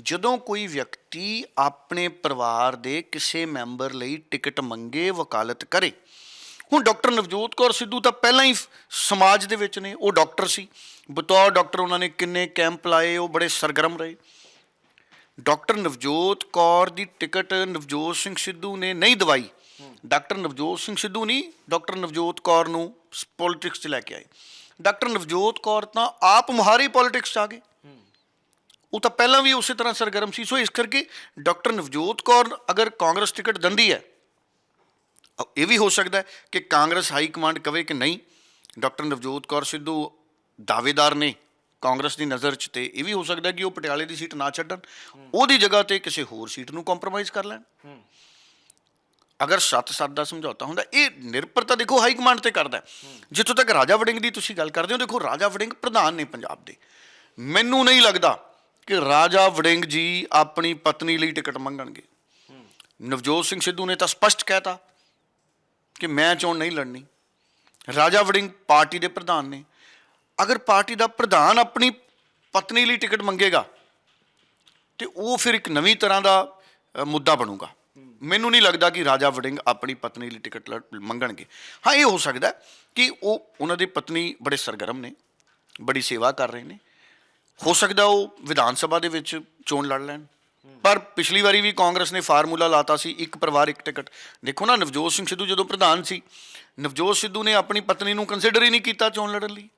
ਜਦੋਂ ਕੋਈ ਵਿਅਕਤੀ ਆਪਣੇ ਪਰਿਵਾਰ ਦੇ ਕਿਸੇ ਮੈਂਬਰ ਲਈ ਟਿਕਟ ਮੰਗੇ ਵਕਾਲਤ ਕਰੇ ਹੁਣ ਡਾਕਟਰ ਨਵਜੋਤ ਕੌਰ ਸਿੱਧੂ ਤਾਂ ਪਹਿਲਾਂ ਹੀ ਸਮਾਜ ਦੇ ਵਿੱਚ ਨੇ ਉਹ ਡਾਕਟਰ ਸੀ। ਬਤੌਰ ਡਾਕਟਰ ਉਹਨਾਂ ਨੇ ਕਿੰਨੇ ਕੈਂਪ ਲਾਏ ਉਹ ਬੜੇ ਸਰਗਰਮ ਰਹੇ। ਡਾਕਟਰ ਨਵਜੋਤ ਕੌਰ ਦੀ ਟਿਕਟ ਨਵਜੋਤ ਸਿੰਘ ਸਿੱਧੂ ਨੇ ਨਹੀਂ ਦਵਾਈ। ਡਾਕਟਰ ਨਵਜੋਤ ਸਿੰਘ ਸਿੱਧੂ ਨਹੀਂ ਡਾਕਟਰ ਨਵਜੋਤ ਕੌਰ ਨੂੰ ਪੋਲਿਟਿਕਸ 'ਚ ਲੈ ਕੇ ਆਏ। ਡਾਕਟਰ ਨਵਜੋਤ ਕੌਰ ਤਾਂ ਆਪ ਮੁਹਾਰੀ ਪੋਲਿਟਿਕਸ 'ਚ ਆ ਗਏ। ਉਹ ਤਾਂ ਪਹਿਲਾਂ ਵੀ ਉਸੇ ਤਰ੍ਹਾਂ ਸਰਗਰਮ ਸੀ। ਸੋ ਇਸ ਕਰਕੇ ਡਾਕਟਰ ਨਵਜੋਤ ਕੌਰ ਅਗਰ ਕਾਂਗਰਸ ਟਿਕਟ ਦਿੰਦੀ ਹੈ ਇਹ ਵੀ ਹੋ ਸਕਦਾ ਹੈ ਕਿ ਕਾਂਗਰਸ ਹਾਈ ਕਮਾਂਡ ਕਵੇ ਕਿ ਨਹੀਂ ਡਾਕਟਰ ਨਵਜੋਤ ਕੌਰ ਸਿੱਧੂ ਦਾਅਵੇਦਾਰ ਨੇ ਕਾਂਗਰਸ ਦੀ ਨਜ਼ਰ 'ਚ ਤੇ ਇਹ ਵੀ ਹੋ ਸਕਦਾ ਕਿ ਉਹ ਪਟਿਆਲੇ ਦੀ ਸੀਟ ਨਾ ਛੱਡਣ। ਉਹਦੀ ਜਗ੍ਹਾ ਤੇ ਕਿਸੇ ਹੋਰ ਸੀਟ ਨੂੰ ਕੰਪਰੋਮਾਈਜ਼ ਕਰ ਲੈਣ। ਅਗਰ ਸੱਤ-ਸੱਤ ਦਾ ਸਮਝੌਤਾ ਹੁੰਦਾ ਇਹ ਨਿਰਭਰ ਤਾਂ ਦੇਖੋ ਹਾਈ ਕਮਾਂਡ ਤੇ ਕਰਦਾ। ਜਿੱਥੋਂ ਤੱਕ ਰਾਜਾ ਵੜਿੰਗ ਦੀ ਤੁਸੀਂ ਗੱਲ ਕਰਦੇ ਹੋ ਦੇਖੋ ਰਾਜਾ ਵੜਿੰਗ ਪ੍ਰਧਾਨ ਨੇ ਪੰਜਾਬ ਦੇ। ਮੈਨੂੰ ਨਹੀਂ ਲੱਗਦਾ ਕਿ ਰਾਜਾ ਵੜਿੰਗ ਜੀ ਆਪਣੀ ਪਤਨੀ ਲਈ ਟਿਕਟ ਮੰਗਣਗੇ। ਨਵਜੋਤ ਸਿੰਘ ਸਿੱਧੂ ਨੇ ਤਾਂ ਸਪਸ਼ਟ ਕਹਿਤਾ ਕਿ ਮੈਂ ਚੋਣ ਨਹੀਂ ਲੜਨੀ। ਰਾਜਾ ਵੜਿੰਗ ਪਾਰਟੀ ਦੇ ਪ੍ਰਧਾਨ ਨੇ। ਅਗਰ ਪਾਰਟੀ ਦਾ ਪ੍ਰਧਾਨ ਆਪਣੀ ਪਤਨੀ ਲਈ ਟਿਕਟ ਮੰਗੇਗਾ, ਤੇ ਉਹ ਫਿਰ ਇੱਕ ਨਵੀਂ ਤਰ੍ਹਾਂ ਦਾ ਮੁੱਦਾ ਬਣੂਗਾ। ਮੈਨੂੰ ਨਹੀਂ ਲੱਗਦਾ ਕਿ ਰਾਜਾ ਵੜਿੰਗ ਆਪਣੀ ਪਤਨੀ ਲਈ ਟਿਕਟ ਲੜ- ਮੰਗਣਗੇ। ਹਾਂ, ਇਹ ਹੋ ਸਕਦਾ ਕਿ ਉਹ, ਉਹਨਾਂ ਦੀ ਪਤਨੀ ਬੜੇ ਸਰਗਰਮ ਨੇ, ਬੜੀ ਸੇਵਾ ਕਰ ਰਹੇ ਨੇ। ਹੋ ਸਕਦਾ ਉਹ ਵਿਧਾਨ ਸਭਾ ਦੇ ਵਿੱਚ ਚੋਣ ਲੜ ਲੈਣ। ਪਰ ਪਿਛਲੀ ਵਾਰੀ ਵੀ ਕਾਂਗਰਸ ਨੇ ਫਾਰਮੂਲਾ ਲਾਤਾ ਸੀ, ਇੱਕ ਪਰਿਵਾਰ, ਇੱਕ ਟਿਕਟ। ਦੇਖੋ ਨਾ, ਨਵਜੋਤ ਸਿੰਘ ਸਿੱਧੂ ਜਦੋਂ ਪ੍ਰਧਾਨ ਸੀ, ਨਵਜੋਤ ਸਿੱਧੂ ਨੇ ਆਪਣੀ ਪਤਨੀ ਨੂੰ ਕੰਸੀਡਰ ਹੀ ਨਹੀਂ ਕੀਤਾ ਚੋਣ ਲੜਨ ਲਈ।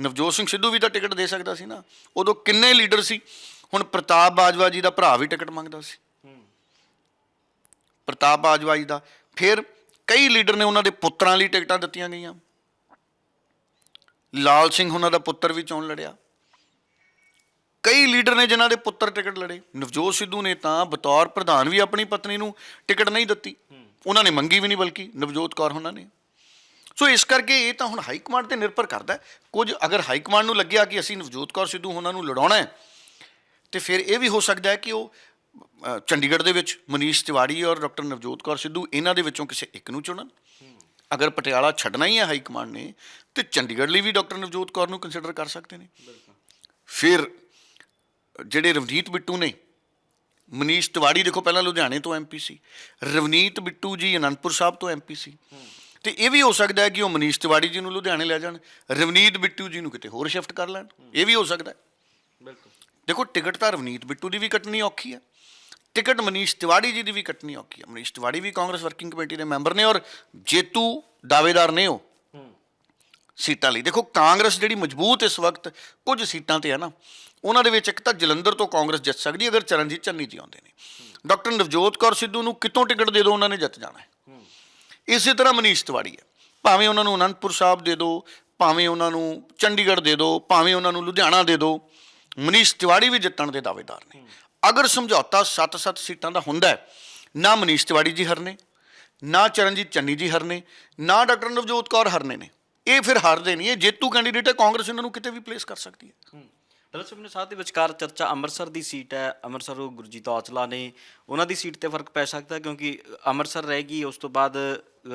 ਨਵਜੋਤ ਸਿੰਘ ਸਿੱਧੂ ਵੀ ਤਾਂ ਟਿਕਟ ਦੇ ਸਕਦਾ ਸੀ ਨਾ। ਉਦੋਂ ਕਿੰਨੇ ਲੀਡਰ ਸੀ? ਹੁਣ ਪ੍ਰਤਾਪ ਬਾਜਵਾ ਜੀ ਦਾ ਭਰਾ ਵੀ ਟਿਕਟ ਮੰਗਦਾ ਸੀ। ਪ੍ਰਤਾਪ ਬਾਜਵਾ ਜੀ ਦਾ। ਫਿਰ ਕਈ ਲੀਡਰ ਨੇ ਉਹਨਾਂ ਦੇ ਪੁੱਤਰਾਂ ਲਈ ਟਿਕਟਾਂ ਦਿੱਤੀਆਂ ਗਈਆਂ। ਲਾਲ ਸਿੰਘ ਉਹਨਾਂ ਦਾ ਪੁੱਤਰ ਵੀ ਚੋਣ ਲੜਿਆ। ਕਈ ਲੀਡਰ ਨੇ ਜਿਨ੍ਹਾਂ ਦੇ ਪੁੱਤਰ ਟਿਕਟ ਲੜੇ। ਨਵਜੋਤ ਸਿੱਧੂ ਨੇ ਤਾਂ ਬਤੌਰ ਪ੍ਰਧਾਨ ਵੀ ਆਪਣੀ ਪਤਨੀ ਨੂੰ ਟਿਕਟ ਨਹੀਂ ਦਿੱਤੀ। ਉਹਨਾਂ ਨੇ ਮੰਗੀ ਵੀ ਨਹੀਂ ਬਲਕਿ ਨਵਜੋਤ ਕੌਰ ਉਹਨਾਂ ਨੇ। ਸੋ ਇਸ ਕਰਕੇ ਇਹ ਤਾਂ ਹੁਣ ਹਾਈ ਕਮਾਂਡ ਤੇ ਨਿਰਭਰ ਕਰਦਾ। ਕੁਝ ਅਗਰ ਹਾਈ ਕਮਾਂਡ ਨੂੰ ਲੱਗਿਆ ਕਿ ਅਸੀਂ ਨਵਜੋਤ ਕੌਰ ਸਿੱਧੂ ਉਹਨਾਂ ਨੂੰ ਲੜਾਉਣਾ ਹੈ ਤੇ ਫਿਰ ਇਹ ਵੀ ਹੋ ਸਕਦਾ ਹੈ ਕਿ ਉਹ ਚੰਡੀਗੜ੍ਹ ਦੇ ਵਿੱਚ ਮਨੀਸ਼ ਤਿਵਾੜੀ ਔਰ ਡਾਕਟਰ ਨਵਜੋਤ ਕੌਰ ਸਿੱਧੂ ਇਹਨਾਂ ਦੇ ਵਿੱਚੋਂ ਕਿਸੇ ਇੱਕ ਨੂੰ ਚੁਣਨ। ਅਗਰ ਪਟਿਆਲਾ ਛੱਡਣਾ ਹੀ ਹੈ ਹਾਈ ਕਮਾਂਡ ਨੇ ਤੇ ਚੰਡੀਗੜ੍ਹ ਲਈ ਵੀ ਡਾਕਟਰ ਨਵਜੋਤ ਕੌਰ ਨੂੰ ਕੰਸੀਡਰ ਕਰ ਸਕਦੇ ਨੇ। ਫਿਰ ਜਿਹੜੇ ਰਵਨੀਤ ਬਿੱਟੂ ਨੇ ਮਨੀਸ਼ ਤਿਵਾੜੀ ਦੇਖੋ ਪਹਿਲਾਂ ਲੁਧਿਆਣੇ ਤੋਂ ਐਮਪੀ ਸੀ ਰਵਨੀਤ ਬਿੱਟੂ ਜੀ ਅਨੰਦਪੁਰ ਸਾਹਿਬ ਤੋਂ ਐਮਪੀ ਸੀ। ਤੇ ਇਹ ਵੀ ਹੋ ਸਕਦਾ ਹੈ ਕਿ ਉਹ ਮਨੀਸ਼ ਤਿਵਾੜੀ ਜੀ ਨੂੰ ਲੁਧਿਆਣੇ ਲੈ ਜਾਣ ਰਵਨੀਤ ਬਿੱਟੂ ਜੀ ਨੂੰ ਕਿਤੇ ਹੋਰ ਸ਼ਿਫਟ ਕਰ ਲੈਣ ਇਹ ਵੀ ਹੋ ਸਕਦਾ ਹੈ। ਬਿਲਕੁਲ। ਦੇਖੋ ਟਿਕਟ ਤਾਂ ਰਵਨੀਤ ਬਿੱਟੂ ਦੀ ਵੀ ਕੱਟਣੀ ਔਖੀ ਹੈ ਟਿਕਟ ਮਨੀਸ਼ ਤਿਵਾੜੀ ਜੀ ਦੀ ਵੀ ਕੱਟਣੀ ਔਖੀ ਹੈ। ਮਨੀਸ਼ ਤਿਵਾੜੀ ਵੀ ਕਾਂਗਰਸ ਵਰਕਿੰਗ ਕਮੇਟੀ ਦੇ ਮੈਂਬਰ ਨੇ ਔਰ ਜੇਤੂ ਦਾਅਵੇਦਾਰ ਨੇ ਉਹ। ਸੀਟਾਂ ਲਈ। ਦੇਖੋ, ਕਾਂਗਰਸ ਜਿਹੜੀ ਮਜ਼ਬੂਤ ਇਸ ਵਕਤ ਕੁਝ ਸੀਟਾਂ ਤੇ ਹੈ ਨਾ, ਉਹਨਾਂ ਦੇ ਵਿੱਚ ਇੱਕ ਤਾਂ ਜਲੰਧਰ ਤੋਂ ਕਾਂਗਰਸ ਜਿੱਤ ਸਕਦੀ ਅਗਰ ਚਰਨਜੀਤ ਚੰਨੀ ਜੀ ਆਉਂਦੇ ਨੇ। ਡਾਕਟਰ ਨਵਜੋਤ ਕੌਰ ਸਿੱਧੂ ਨੂੰ ਕਿਤੋਂ ਟਿਕਟ ਦੇ ਦਿਓ ਉਹਨਾਂ ਨੇ ਜਿੱਤ ਜਾਣਾ ਇਸੇ ਤਰ੍ਹਾਂ ਮਨੀਸ਼ ਤਿਵਾੜੀ ਹੈ। ਭਾਵੇਂ ਉਹਨਾਂ ਨੂੰ ਅਨੰਦਪੁਰ ਸਾਹਿਬ ਦੇ ਦਿਓ ਭਾਵੇਂ ਉਹਨਾਂ ਨੂੰ ਚੰਡੀਗੜ੍ਹ ਦੇ ਦਿਓ ਭਾਵੇਂ ਉਹਨਾਂ ਨੂੰ ਲੁਧਿਆਣਾ ਦੇ ਦਿਓ ਮਨੀਸ਼ ਤਿਵਾੜੀ ਵੀ ਜਿੱਤਣ ਦੇ ਦਾਅਵੇਦਾਰ ਨੇ। ਅਗਰ ਸਮਝੌਤਾ 7-7 ਸੀਟਾਂ ਦਾ ਹੁੰਦਾ ਨਾ ਮਨੀਸ਼ ਤਿਵਾੜੀ ਜੀ ਹਰਨੇ, ਨਾ ਚਰਨਜੀਤ ਚੰਨੀ ਜੀ ਹਰਨੇ, ਨਾ ਡਾਕਟਰ ਨਵਜੋਤ ਕੌਰ ਹਰਨੇ ਨੇ। ਇਹ ਫਿਰ ਹਾਰਦੇ ਨਹੀਂ ਇਹ ਜੇਤੂ ਕੈਂਡੀਡੇਟ ਹੈ ਕਾਂਗਰਸ ਇਹਨਾਂ ਨੂੰ ਕਿਤੇ ਵੀ ਪਲੇਸ ਕਰ ਸਕਦੀ ਹੈ। ਦਰਅਸਲ ਆਪਣੇ ਸਾਥ ਦੇ ਵਿਚਕਾਰ ਚਰਚਾ ਅੰਮ੍ਰਿਤਸਰ ਦੀ ਸੀਟ ਹੈ ਅੰਮ੍ਰਿਤਸਰ ਉਹ ਗੁਰਜੀਤ ਔਜਲਾ ਨੇ ਉਹਨਾਂ ਦੀ ਸੀਟ ਤੇ ਫ਼ਰਕ ਪੈ ਸਕਦਾ ਕਿਉਂਕਿ ਅੰਮ੍ਰਿਤਸਰ ਰਹੇਗੀ ਉਸ ਤੋਂ ਬਾਅਦ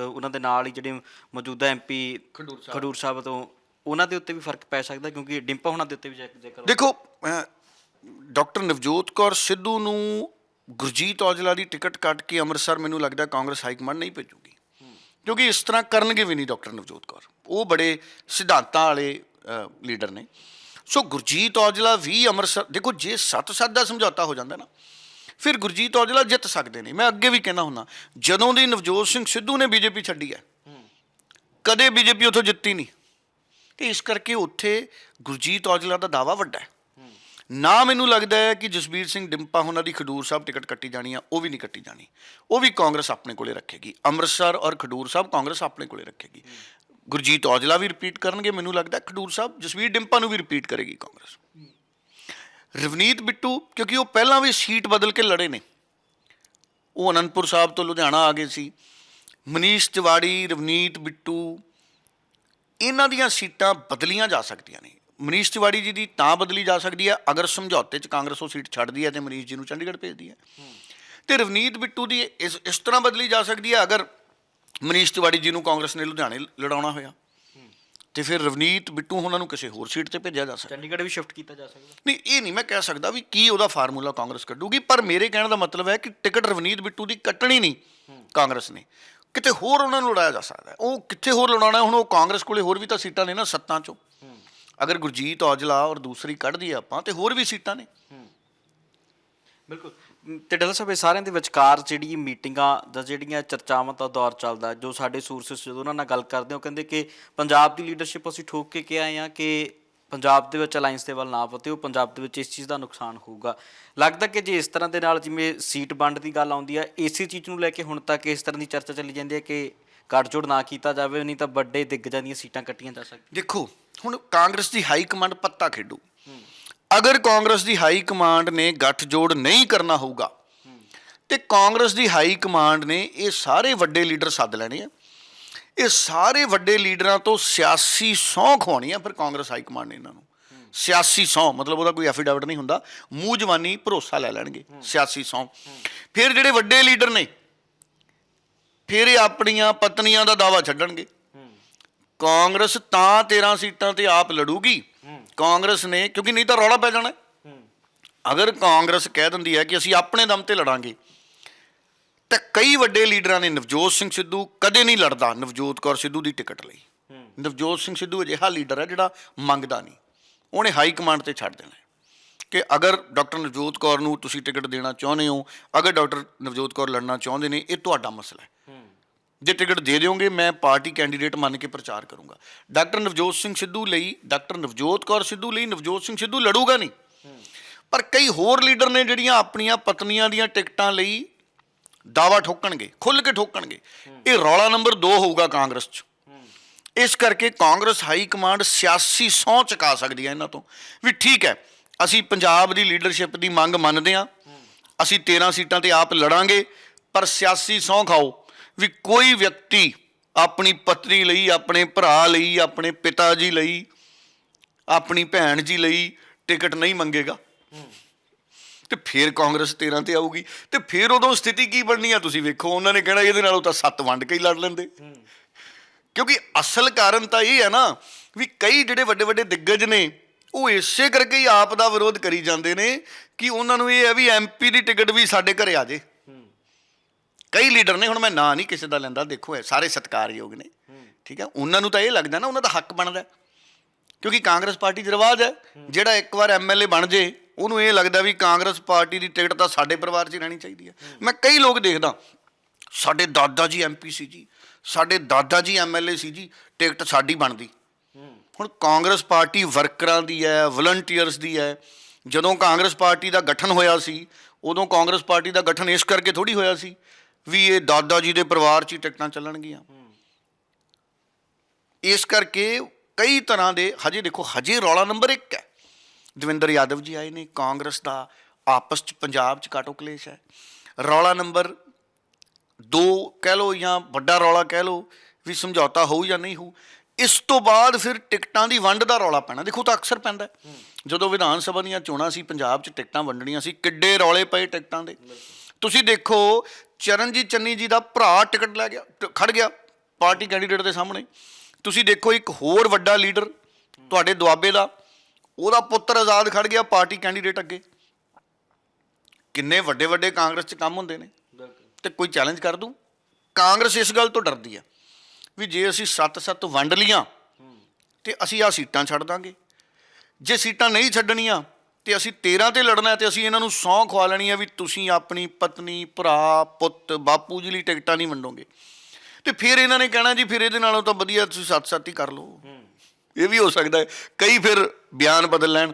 ਉਹਨਾਂ ਦੇ ਨਾਲ ਹੀ ਜਿਹੜੇ ਮੌਜੂਦਾ ਐਮਪੀ ਖਡੂਰ ਸਾਹਿਬ। ਖਡੂਰ ਸਾਹਿਬ ਤੋਂ ਉਹਨਾਂ ਦੇ ਉੱਤੇ ਵੀ ਫ਼ਰਕ ਪੈ ਸਕਦਾ ਕਿਉਂਕਿ ਡਿੰਪਾ ਹੋਣਾ ਦੇ ਉੱਤੇ ਵੀ ਜੇਕ- ਜੇਕਰ ਦੇਖੋ ਡਾਕਟਰ ਨਵਜੋਤ ਕੌਰ ਸਿੱਧੂ ਨੂੰ ਗੁਰਜੀਤ ਔਜਲਾ ਦੀ ਟਿਕਟ ਕੱਟ ਕੇ ਅੰਮ੍ਰਿਤਸਰ ਮੈਨੂੰ ਲੱਗਦਾ ਕਾਂਗਰਸ ਹਾਈ ਕਮਾਂਡ ਨਹੀਂ ਭੇਜੂਗੀ। ਕਿਉਂਕਿ ਇਸ ਤਰ੍ਹਾਂ ਕਰਨਗੇ ਵੀ ਨਹੀਂ ਡਾਕਟਰ ਨਵਜੋਤ ਕੌਰ। ਉਹ ਬੜੇ ਸਿਧਾਂਤਾਂ ਵਾਲੇ ਲੀਡਰ ਨੇ। ਸੋ ਗੁਰਜੀਤ ਔਜਲਾ ਵੀ ਅੰਮ੍ਰਿਤਸਰ ਦੇਖੋ ਜੇ 7-7 ਦਾ ਸਮਝੌਤਾ ਹੋ ਜਾਂਦਾ ਨਾ ਫਿਰ ਗੁਰਜੀਤ ਔਜਲਾ ਜਿੱਤ ਸਕਦੇ ਨੇ। ਮੈਂ ਅੱਗੇ ਵੀ ਕਹਿਣਾ ਹੁੰਦਾ ਜਦੋਂ ਦੀ ਨਵਜੋਤ ਸਿੰਘ ਸਿੱਧੂ ਨੇ ਬੀਜੇਪੀ ਛੱਡੀ ਹੈ ਕਦੇ ਬੀਜੇਪੀ ਉੱਥੋਂ ਜਿੱਤੀ ਨਹੀਂ। ਤੇ ਇਸ ਕਰਕੇ ਉੱਥੇ ਗੁਰਜੀਤ ਔਜਲਾ ਦਾ ਦਾਵਾ ਵੱਡਾ ਹੈ। ਨਾ ਮੈਨੂੰ ਲੱਗਦਾ ਹੈ ਕਿ ਜਸਬੀਰ ਸਿੰਘ ਡਿੰਪਾ ਉਹਨਾਂ ਦੀ ਖਡੂਰ ਸਾਹਿਬ ਟਿਕਟ ਕੱਟੀ ਜਾਣੀ ਆ, ਉਹ ਵੀ ਨਹੀਂ ਕੱਟੀ ਜਾਣੀ। ਉਹ ਵੀ ਕਾਂਗਰਸ ਆਪਣੇ ਕੋਲੇ ਰੱਖੇਗੀ। ਅੰਮ੍ਰਿਤਸਰ ਔਰ ਖਡੂਰ ਸਾਹਿਬ ਕਾਂਗਰਸ ਆਪਣੇ ਕੋਲੇ ਰੱਖੇਗੀ। ਗੁਰਜੀਤ ਔਜਲਾ ਵੀ ਰਿਪੀਟ ਕਰਨਗੇ, ਮੈਨੂੰ ਲੱਗਦਾ ਖਡੂਰ ਸਾਹਿਬ ਜਸਵੀਰ ਡਿੰਪਾ ਨੂੰ ਵੀ ਰਿਪੀਟ ਕਰੇਗੀ ਕਾਂਗਰਸ। ਰਵਨੀਤ ਬਿੱਟੂ, ਕਿਉਂਕਿ ਉਹ ਪਹਿਲਾਂ ਵੀ ਸੀਟ ਬਦਲ ਕੇ ਲੜੇ ਨੇ। ਉਹ ਅਨੰਦਪੁਰ ਸਾਹਿਬ ਤੋਂ ਲੁਧਿਆਣਾ ਆ ਗਏ ਸੀ। ਮਨੀਸ਼ ਤਿਵਾੜੀ, ਰਵਨੀਤ ਬਿੱਟੂ, ਇਹਨਾਂ ਦੀਆਂ ਸੀਟਾਂ ਬਦਲੀਆਂ ਜਾ ਸਕਦੀਆਂ ਨੇ। ਮਨੀਸ਼ ਤਿਵਾੜੀ ਜੀ ਦੀ ਤਾਂ ਬਦਲੀ ਜਾ ਸਕਦੀ ਹੈ ਅਗਰ ਸਮਝੌਤੇ 'ਚ ਕਾਂਗਰਸ ਉਹ ਸੀਟ ਛੱਡਦੀ ਹੈ ਤੇ ਮਨੀਸ਼ ਜੀ ਨੂੰ ਚੰਡੀਗੜ੍ਹ ਭੇਜਦੀ ਹੈ। ਤੇ ਰਵਨੀਤ ਬਿੱਟੂ ਦੀ ਇਸ ਇਸ ਤਰ੍ਹਾਂ ਬਦਲੀ ਜਾ ਸਕਦੀ ਹੈ ਅਗਰ ਮਨੀਸ਼ ਤਿਵਾੜੀ ਜੀ ਨੂੰ ਕਾਂਗਰਸ ਨੇ ਲੁਧਿਆਣੇ ਲੜਾਉਣਾ ਹੋਇਆ। ਤੇ ਫਿਰ ਰਵਨੀਤ ਬਿੱਟੂ ਉਹਨਾਂ ਨੂੰ ਕਿਸੇ ਹੋਰ ਸੀਟ ਤੇ ਭੇਜਿਆ ਜਾ ਸਕਦਾ। ਚੰਡੀਗੜ੍ਹ ਵੀ ਸ਼ਿਫਟ ਕੀਤਾ ਜਾ ਸਕਦਾ। ਨਹੀਂ ਇਹ ਨਹੀਂ ਮੈਂ ਕਹਿ ਸਕਦਾ ਵੀ ਕੀ ਉਹਦਾ ਫਾਰਮੂਲਾ ਕਾਂਗਰਸ ਕੱਢੂਗੀ ਪਰ ਮੇਰੇ ਕਹਿਣ ਦਾ ਮਤਲਬ ਹੈ ਕਿ ਟਿਕਟ ਰਵਨੀਤ ਬਿੱਟੂ ਦੀ ਕੱਟਣੀ ਨਹੀਂ ਕਾਂਗਰਸ ਨੇ। ਕਿਤੇ ਹੋਰ ਉਹਨਾਂ ਨੂੰ ਲੜਾਇਆ ਜਾ ਸਕਦਾ ਉਹ ਕਿੱਥੇ ਹੋਰ ਲੜਾਉਣਾ ਹੈ? ਹੁਣ ਉਹ ਕਾਂਗਰਸ ਕੋਲੇ ਹੋਰ ਵੀ ਤਾਂ ਸੀਟਾਂ ਨੇ ਨਾ ਸੱਤਾਂ ਚੋਂ। ਅਗਰ ਗੁਰਜੀਤ ਔਜਲਾ ਔਰ ਦੂਸਰੀ ਕੱਢ ਦਈਏ ਆਪਾਂ ਤੇ ਹੋਰ ਵੀ ਸੀਟਾਂ ਨੇ। ਬਿਲਕੁਲ। ਮ, ਤੇ ਡੱਲਾ ਸਾਹਿਬ ਇਹ ਸਾਰਿਆਂ ਦੇ ਵਿਚਕਾਰ ਜਿਹੜੀ ਮੀਟਿੰਗਾਂ ਜਾਂ ਜਿਹੜੀਆਂ ਚਰਚਾਵਾਂ ਦਾ ਦੌਰ ਚੱਲਦਾ ਜੋ ਸਾਡੇ ਸੋਰਸਸ ਜਦੋਂ ਉਹਨਾਂ ਨਾਲ ਗੱਲ ਕਰਦੇ ਹੋ ਕਹਿੰਦੇ ਕਿ ਪੰਜਾਬ ਦੀ ਲੀਡਰਸ਼ਿਪ ਅਸੀਂ ਠੋਕ ਕੇ ਕਿਹਾ ਆਏ ਆ ਕਿ ਪੰਜਾਬ ਦੇ ਵਿੱਚ ਅਲਾਈਅੰਸ ਦੇ ਵੱਲ ਨਾ ਪਤੇ ਉਹ ਪੰਜਾਬ ਦੇ ਵਿੱਚ ਇਸ ਚੀਜ਼ ਦਾ ਨੁਕਸਾਨ ਹੋਊਗਾ। ਲੱਗਦਾ ਕਿ ਜੇ ਇਸ ਤਰ੍ਹਾਂ ਦੇ ਨਾਲ ਜਿਵੇਂ ਸੀਟ ਵੰਡ ਦੀ ਗੱਲ ਆਉਂਦੀ ਹੈ ਇਸੇ ਚੀਜ਼ ਨੂੰ ਲੈ ਕੇ ਹੁਣ ਤੱਕ ਇਸ ਤਰ੍ਹਾਂ ਦੀ ਚਰਚਾ ਚੱਲੀ ਜਾਂਦੀ ਹੈ ਕਿ ਗੱਠਜੋੜ ਨਾ ਕੀਤਾ ਜਾਵੇ, ਨਹੀਂ ਤਾਂ ਵੱਡੇ ਦਿੱਗਜਾਂ ਦੀਆਂ ਸੀਟਾਂ ਕੱਟੀਆਂ ਜਾ ਸਕਦੀਆਂ। ਦੇਖੋ, ਹੁਣ ਕਾਂਗਰਸ ਦੀ ਹਾਈ ਕਮਾਂਡ ਪੱਤਾ ਖੇਡੂ। ਅਗਰ ਕਾਂਗਰਸ ਦੀ ਹਾਈ ਕਮਾਂਡ ਨੇ ਗੱਠਜੋੜ ਨਹੀਂ ਕਰਨਾ ਹੋਊਗਾ, ਤੇ ਕਾਂਗਰਸ ਦੀ ਹਾਈ ਕਮਾਂਡ ਨੇ ਇਹ ਸਾਰੇ ਵੱਡੇ ਲੀਡਰ ਸੱਦ ਲੈਣੇ ਆ। ਇਹ ਸਾਰੇ ਵੱਡੇ ਲੀਡਰਾਂ ਤੋਂ ਸਿਆਸੀ ਸਹੁੰ ਖਵਾਉਣੀ ਆ ਫਿਰ ਕਾਂਗਰਸ ਹਾਈ ਕਮਾਂਡ ਨੇ ਇਹਨਾਂ ਨੂੰ। ਸਿਆਸੀ ਸਹੁੰ, ਮਤਲਬ ਉਹਦਾ ਕੋਈ ਐਫੀਡੈਵਿਟ ਨਹੀਂ ਹੁੰਦਾ। ਮੂੰਹ ਜਵਾਨੀ ਭਰੋਸਾ ਲੈ ਲੈਣਗੇ, ਸਿਆਸੀ ਸਹੁੰ। ਫਿਰ ਜਿਹੜੇ ਵੱਡੇ ਲੀਡਰ ਨੇ ਫਿਰ ਇਹ ਆਪਣੀਆਂ ਪਤਨੀਆਂ ਦਾ ਦਾਵਾ ਛੱਡਣਗੇ। ਕਾਂਗਰਸ ਤਾਂ 13 ਸੀਟਾਂ ਤੇ ਆਪ ਲੜੂਗੀ। ਕਾਂਗਰਸ ਨੇ, ਕਿਉਂਕਿ ਨਹੀਂ ਤਾਂ ਰੌਲਾ ਪੈ ਜਾਣਾ। ਅਗਰ ਕਾਂਗਰਸ ਕਹਿ ਦਿੰਦੀ ਹੈ ਕਿ ਅਸੀਂ ਆਪਣੇ ਦਮ ਤੇ ਲੜਾਂਗੇ, ਤਾਂ ਕਈ ਵੱਡੇ ਲੀਡਰਾਂ ਨੇ ਨਵਜੋਤ ਸਿੰਘ ਸਿੱਧੂ ਕਦੇ ਨਹੀਂ ਲੜਦਾ ਨਵਜੋਤ ਕੌਰ ਸਿੱਧੂ ਦੀ ਟਿਕਟ ਲਈ। ਨਵਜੋਤ ਸਿੰਘ ਸਿੱਧੂ ਅਜਿਹਾ ਲੀਡਰ ਹੈ ਜਿਹੜਾ ਮੰਗਦਾ ਨਹੀਂ। ਉਹਨੇ ਹਾਈ ਕਮਾਂਡ ਤੇ ਛੱਡ ਦੇਣਾ ਕਿ ਅਗਰ ਡਾਕਟਰ ਨਵਜੋਤ ਕੌਰ ਨੂੰ ਤੁਸੀਂ ਟਿਕਟ ਦੇਣਾ ਚਾਹੁੰਦੇ ਹੋ, ਅਗਰ ਡਾਕਟਰ ਨਵਜੋਤ ਕੌਰ ਲੜਨਾ ਚਾਹੁੰਦੇ ਨੇ, ਇਹ ਤੁਹਾਡਾ ਮਸਲਾ ਹੈ। ਜੇ ਟਿਕਟ ਦੇ ਦਿਓਗੇ, ਮੈਂ ਪਾਰਟੀ ਕੈਂਡੀਡੇਟ ਮੰਨ ਕੇ ਪ੍ਰਚਾਰ ਕਰੂੰਗਾ। ਡਾਕਟਰ ਨਵਜੋਤ ਸਿੰਘ ਸਿੱਧੂ ਲਈ, ਡਾਕਟਰ ਨਵਜੋਤ ਕੌਰ ਸਿੱਧੂ ਲਈ, ਨਵਜੋਤ ਸਿੰਘ ਸਿੱਧੂ ਲੜੂਗਾ ਨਹੀਂ। ਪਰ ਕਈ ਹੋਰ ਲੀਡਰ ਨੇ ਜਿਹੜੀਆਂ ਆਪਣੀਆਂ ਪਤਨੀਆਂ ਦੀਆਂ ਟਿਕਟਾਂ ਲਈ ਦਾਵਾ ਠੋਕਣਗੇ ਖੁੱਲ ਕੇ ਠੋਕਣਗੇ। ਇਹ ਰੌਲਾ ਨੰਬਰ 2 ਹੋਊਗਾ ਕਾਂਗਰਸ 'ਚ। ਇਸ ਕਰਕੇ ਕਾਂਗਰਸ ਹਾਈ ਕਮਾਂਡ ਸਿਆਸੀ ਸਹੁੰ ਚੁਕਾ ਸਕਦੀ ਹੈ ਇਹਨਾਂ ਤੋਂ। ਵੀ ਠੀਕ ਹੈ, ਅਸੀਂ ਪੰਜਾਬ ਦੀ ਲੀਡਰਸ਼ਿਪ ਦੀ ਮੰਗ ਮੰਨਦੇ ਹਾਂ। ਅਸੀਂ 13 ਸੀਟਾਂ ਤੇ ਆਪ ਲੜਾਂਗੇ, ਪਰ ਸਿਆਸੀ ਸਹੁੰ ਖਾਓ। ਵੀ ਕੋਈ ਵਿਅਕਤੀ ਆਪਣੀ ਪਤਨੀ ਲਈ, ਆਪਣੇ ਭਰਾ ਲਈ, ਆਪਣੇ ਪਿਤਾ ਜੀ ਲਈ, ਆਪਣੀ ਭੈਣ ਜੀ ਲਈ ਟਿਕਟ ਨਹੀਂ ਮੰਗੇਗਾ। ਤੇ ਫਿਰ ਕਾਂਗਰਸ 13 ਤੇ ਆਊਗੀ। ਤੇ ਫਿਰ ਉਦੋਂ ਸਥਿਤੀ ਕੀ ਬਣਨੀ ਆ ਤੁਸੀਂ ਵੇਖੋ, ਉਹਨਾਂ ਨੇ ਕਹਿਣਾ ਇਹਦੇ ਨਾਲੋਂ ਤਾਂ ਸੱਤ ਵੰਡ ਕੇ ਹੀ ਲੜ ਲੈਂਦੇ। ਕਿਉਂਕਿ ਅਸਲ ਕਾਰਨ ਤਾਂ ਇਹ ਹੈ ਨਾ ਵੀ ਕਈ ਜਿਹੜੇ ਵੱਡੇ ਵੱਡੇ ਦਿੱਗਜ ਨੇ, ਉਹ ਇਸੇ ਕਰਕੇ ਹੀ ਆਪ ਦਾ ਵਿਰੋਧ ਕਰੀ ਜਾਂਦੇ ਨੇ ਕਿ ਉਹਨਾਂ ਨੂੰ ਇਹ ਹੈ ਵੀ ਐਮਪੀ ਦੀ ਟਿਕਟ ਵੀ ਸਾਡੇ ਘਰੇ ਆ ਜੇ। ਕਈ ਲੀਡਰ ਨੇ, ਹੁਣ ਮੈਂ ਨਾਂ ਨਹੀਂ ਕਿਸੇ ਦਾ ਲੈਂਦਾ, ਦੇਖੋ ਇਹ ਸਾਰੇ ਸਤਿਕਾਰਯੋਗ ਨੇ, ਠੀਕ ਹੈ? ਉਹਨਾਂ ਨੂੰ ਤਾਂ ਇਹ ਲੱਗਦਾ ਨਾ, ਉਹਨਾਂ ਦਾ ਹੱਕ ਬਣਦਾ ਕਿਉਂਕਿ ਕਾਂਗਰਸ ਪਾਰਟੀ ਦਾ ਰਿਵਾਜ ਹੈ, ਜਿਹੜਾ ਇੱਕ ਵਾਰ ਐਮਐਲਏ ਬਣ ਜੇ, ਉਹਨੂੰ ਇਹ ਲੱਗਦਾ ਵੀ ਕਾਂਗਰਸ ਪਾਰਟੀ ਦੀ ਟਿਕਟ ਤਾਂ ਸਾਡੇ ਪਰਿਵਾਰ 'ਚ ਹੀ ਰਹਿਣੀ ਚਾਹੀਦੀ ਹੈ। ਮੈਂ ਕਈ ਲੋਕ ਦੇਖਦਾ, ਸਾਡੇ ਦਾਦਾ ਜੀ ਐਮਪੀ ਸੀ ਜੀ, ਸਾਡੇ ਦਾਦਾ ਜੀ ਐਮਐਲਏ ਸੀ ਜੀ, ਟਿਕਟ ਸਾਡੀ ਬਣਦੀ। ਹੁਣ ਕਾਂਗਰਸ ਪਾਰਟੀ ਵਰਕਰਾਂ ਦੀ ਹੈ, ਵਲੰਟੀਅਰਸ ਦੀ ਹੈ, ਜਦੋਂ ਕਾਂਗਰਸ ਪਾਰਟੀ ਦਾ ਗਠਨ ਹੋਇਆ ਸੀ, ਉਦੋਂ ਕਾਂਗਰਸ ਪਾਰਟੀ ਦਾ ਗਠਨ ਇਸ ਕਰਕੇ ਥੋੜੀ ਹੋਇਆ ਸੀ ਵੀ ਇਹ ਦਾਦਾ ਜੀ ਦੇ ਪਰਿਵਾਰ 'ਚ ਹੀ ਟਿਕਟਾਂ ਚੱਲਣਗੀਆਂ। ਇਸ ਕਰਕੇ ਕਈ ਤਰ੍ਹਾਂ ਦੇ, ਹਜੇ ਦੇਖੋ, ਹਜੇ ਰੌਲਾ ਨੰਬਰ 1 ਹੈ। ਦਵਿੰਦਰ ਯਾਦਵ ਜੀ ਆਏ ਨੇ, ਕਾਂਗਰਸ ਦਾ ਆਪਸ 'ਚ ਪੰਜਾਬ 'ਚ ਕਾਟੋ ਕਲੇਸ਼ ਹੈ। ਰੌਲਾ ਨੰਬਰ 2 ਕਹਿ ਲਓ ਜਾਂ ਵੱਡਾ ਰੌਲਾ ਕਹਿ ਲਓ ਵੀ ਸਮਝੌਤਾ ਹੋਊ ਜਾਂ ਨਹੀਂ ਹੋਊ, ਇਸ ਤੋਂ ਬਾਅਦ ਫਿਰ ਟਿਕਟਾਂ ਦੀ ਵੰਡ ਦਾ ਰੌਲਾ ਪੈਣਾ। ਦੇਖੋ ਤਾਂ ਅਕਸਰ ਪੈਂਦਾ ਜਦੋਂ ਵਿਧਾਨ ਸਭਾ ਦੀਆਂ ਚੋਣਾਂ ਸੀ, ਪੰਜਾਬ 'ਚ ਟਿਕਟਾਂ ਵੰਡਣੀਆਂ ਸੀ, ਕਿੱਡੇ ਰੌਲੇ ਪਏ ਟਿਕਟਾਂ ਦੇ। ਤੁਸੀਂ ਦੇਖੋ ਚਰਨਜੀਤ ਚੰਨੀ ਜੀ ਦਾ ਭਰਾ ਟਿਕਟ ਲੈ ਗਿਆ ਟ- ਖੜ ਗਿਆ ਪਾਰਟੀ ਕੈਂਡੀਡੇਟ ਦੇ ਸਾਹਮਣੇ। ਤੁਸੀਂ ਦੇਖੋ ਇੱਕ ਹੋਰ ਵੱਡਾ ਲੀਡਰ ਤੁਹਾਡੇ ਦੁਆਬੇ ਦਾ ਉਹਦਾ ਪੁੱਤਰ ਆਜ਼ਾਦ ਖੜ ਗਿਆ ਪਾਰਟੀ ਕੈਂਡੀਡੇਟ ਅੱਗੇ। ਕਿੰਨੇ ਵੱਡੇ ਵੱਡੇ ਕਾਂਗਰਸ 'ਚ ਕੰਮ ਹੁੰਦੇ ਨੇ। ਤੇ ਕੋਈ ਚੈਲੰਜ ਕਰ ਦੂੰ? ਕਾਂਗਰਸ ਇਸ ਗੱਲ ਤੋਂ ਡਰਦੀ ਆ ਵੀ ਜੇ ਅਸੀਂ ਸੱਤ-ਸੱਤ ਵੰਡ ਲੀਆਂ ਤੇ ਅਸੀਂ ਆ ਸੀਟਾਂ ਛੱਡ ਦਾਂਗੇ। ਜੇ ਸੀਟਾਂ ਨਹੀਂ ਛੱਡਣੀਆਂ ਤੇ ਅਸੀਂ 13 ਤੇ ਲੜਨਾ ਹੈ ਤੇ ਅਸੀਂ ਇਹਨਾਂ ਨੂੰ ਸੌਂ ਖਵਾ ਲੈਣੀ ਹੈ ਵੀ ਤੁਸੀਂ ਆਪਣੀ ਪਤਨੀ, ਭਰਾ, ਪੁੱਤ, ਬਾਪੂ ਜੀ ਲਈ ਟਿਕਟਾਂ ਨਹੀਂ ਵੰਡੋਗੇ। ਤੇ ਫਿਰ ਇਹਨਾਂ ਨੇ ਕਹਿਣਾ ਜੀ, ਫਿਰ ਇਹਦੇ ਨਾਲੋਂ ਤਾਂ ਵਧੀਆ ਤੁਸੀਂ ਸੱਤ-ਸੱਤ ਹੀ ਕਰ ਲਓ। ਇਹ ਵੀ ਹੋ ਸਕਦਾ ਹੈ। ਕਈ ਫਿਰ ਬਿਆਨ ਬਦਲ ਲੈਣ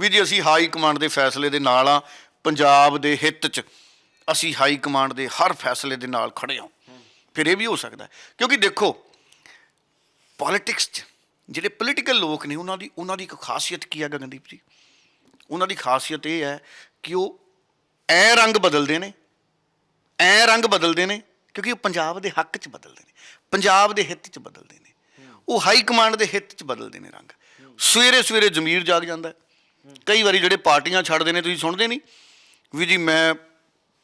ਵੀ ਜੀ ਅਸੀਂ ਹਾਈ ਕਮਾਂਡ ਦੇ ਫੈਸਲੇ ਦੇ ਨਾਲ ਆ ਪੰਜਾਬ ਦੇ ਹਿੱਤ 'ਚ ਅਸੀਂ ਹਾਈ ਕਮਾਂਡ ਦੇ ਹਰ ਫੈਸਲੇ ਦੇ ਨਾਲ ਖੜੇ ਹਾਂ। ਫਿਰ ਇਹ ਵੀ ਹੋ ਸਕਦਾ ਕਿਉਂਕਿ ਦੇਖੋ ਪੋਲਿਟਿਕਸ 'ਚ ਜਿਹੜੇ ਪੋਲੀਟੀਕਲ ਲੋਕ ਨੇ, ਉਹਨਾਂ ਦੀ ਉਹਨਾਂ ਦੀ ਇੱਕ ਖਾਸੀਅਤ ਕੀ ਹੈ ਗਗਨਦੀਪ ਜੀ? ਉਹਨਾਂ ਦੀ ਖਾਸੀਅਤ ਇਹ ਹੈ ਕਿ ਉਹ ਐ ਰੰਗ ਬਦਲਦੇ ਨੇ, ਐ ਰੰਗ ਬਦਲਦੇ ਨੇ, ਕਿਉਂਕਿ ਉਹ ਪੰਜਾਬ ਦੇ ਹੱਕ 'ਚ ਬਦਲਦੇ ਨੇ, ਪੰਜਾਬ ਦੇ ਹਿੱਤ 'ਚ ਬਦਲਦੇ ਨੇ। ਉਹ ਹਾਈ ਕਮਾਂਡ ਦੇ ਹਿੱਤ 'ਚ ਬਦਲਦੇ ਨੇ ਰੰਗ। ਸਵੇਰੇ ਸਵੇਰੇ ਜ਼ਮੀਰ ਜਾਗ ਜਾਂਦਾ ਕਈ ਵਾਰੀ ਜਿਹੜੇ ਪਾਰਟੀਆਂ ਛੱਡਦੇ ਨੇ, ਤੁਸੀਂ ਸੁਣਦੇ ਨਹੀਂ? ਵੀ ਜੀ ਮੈਂ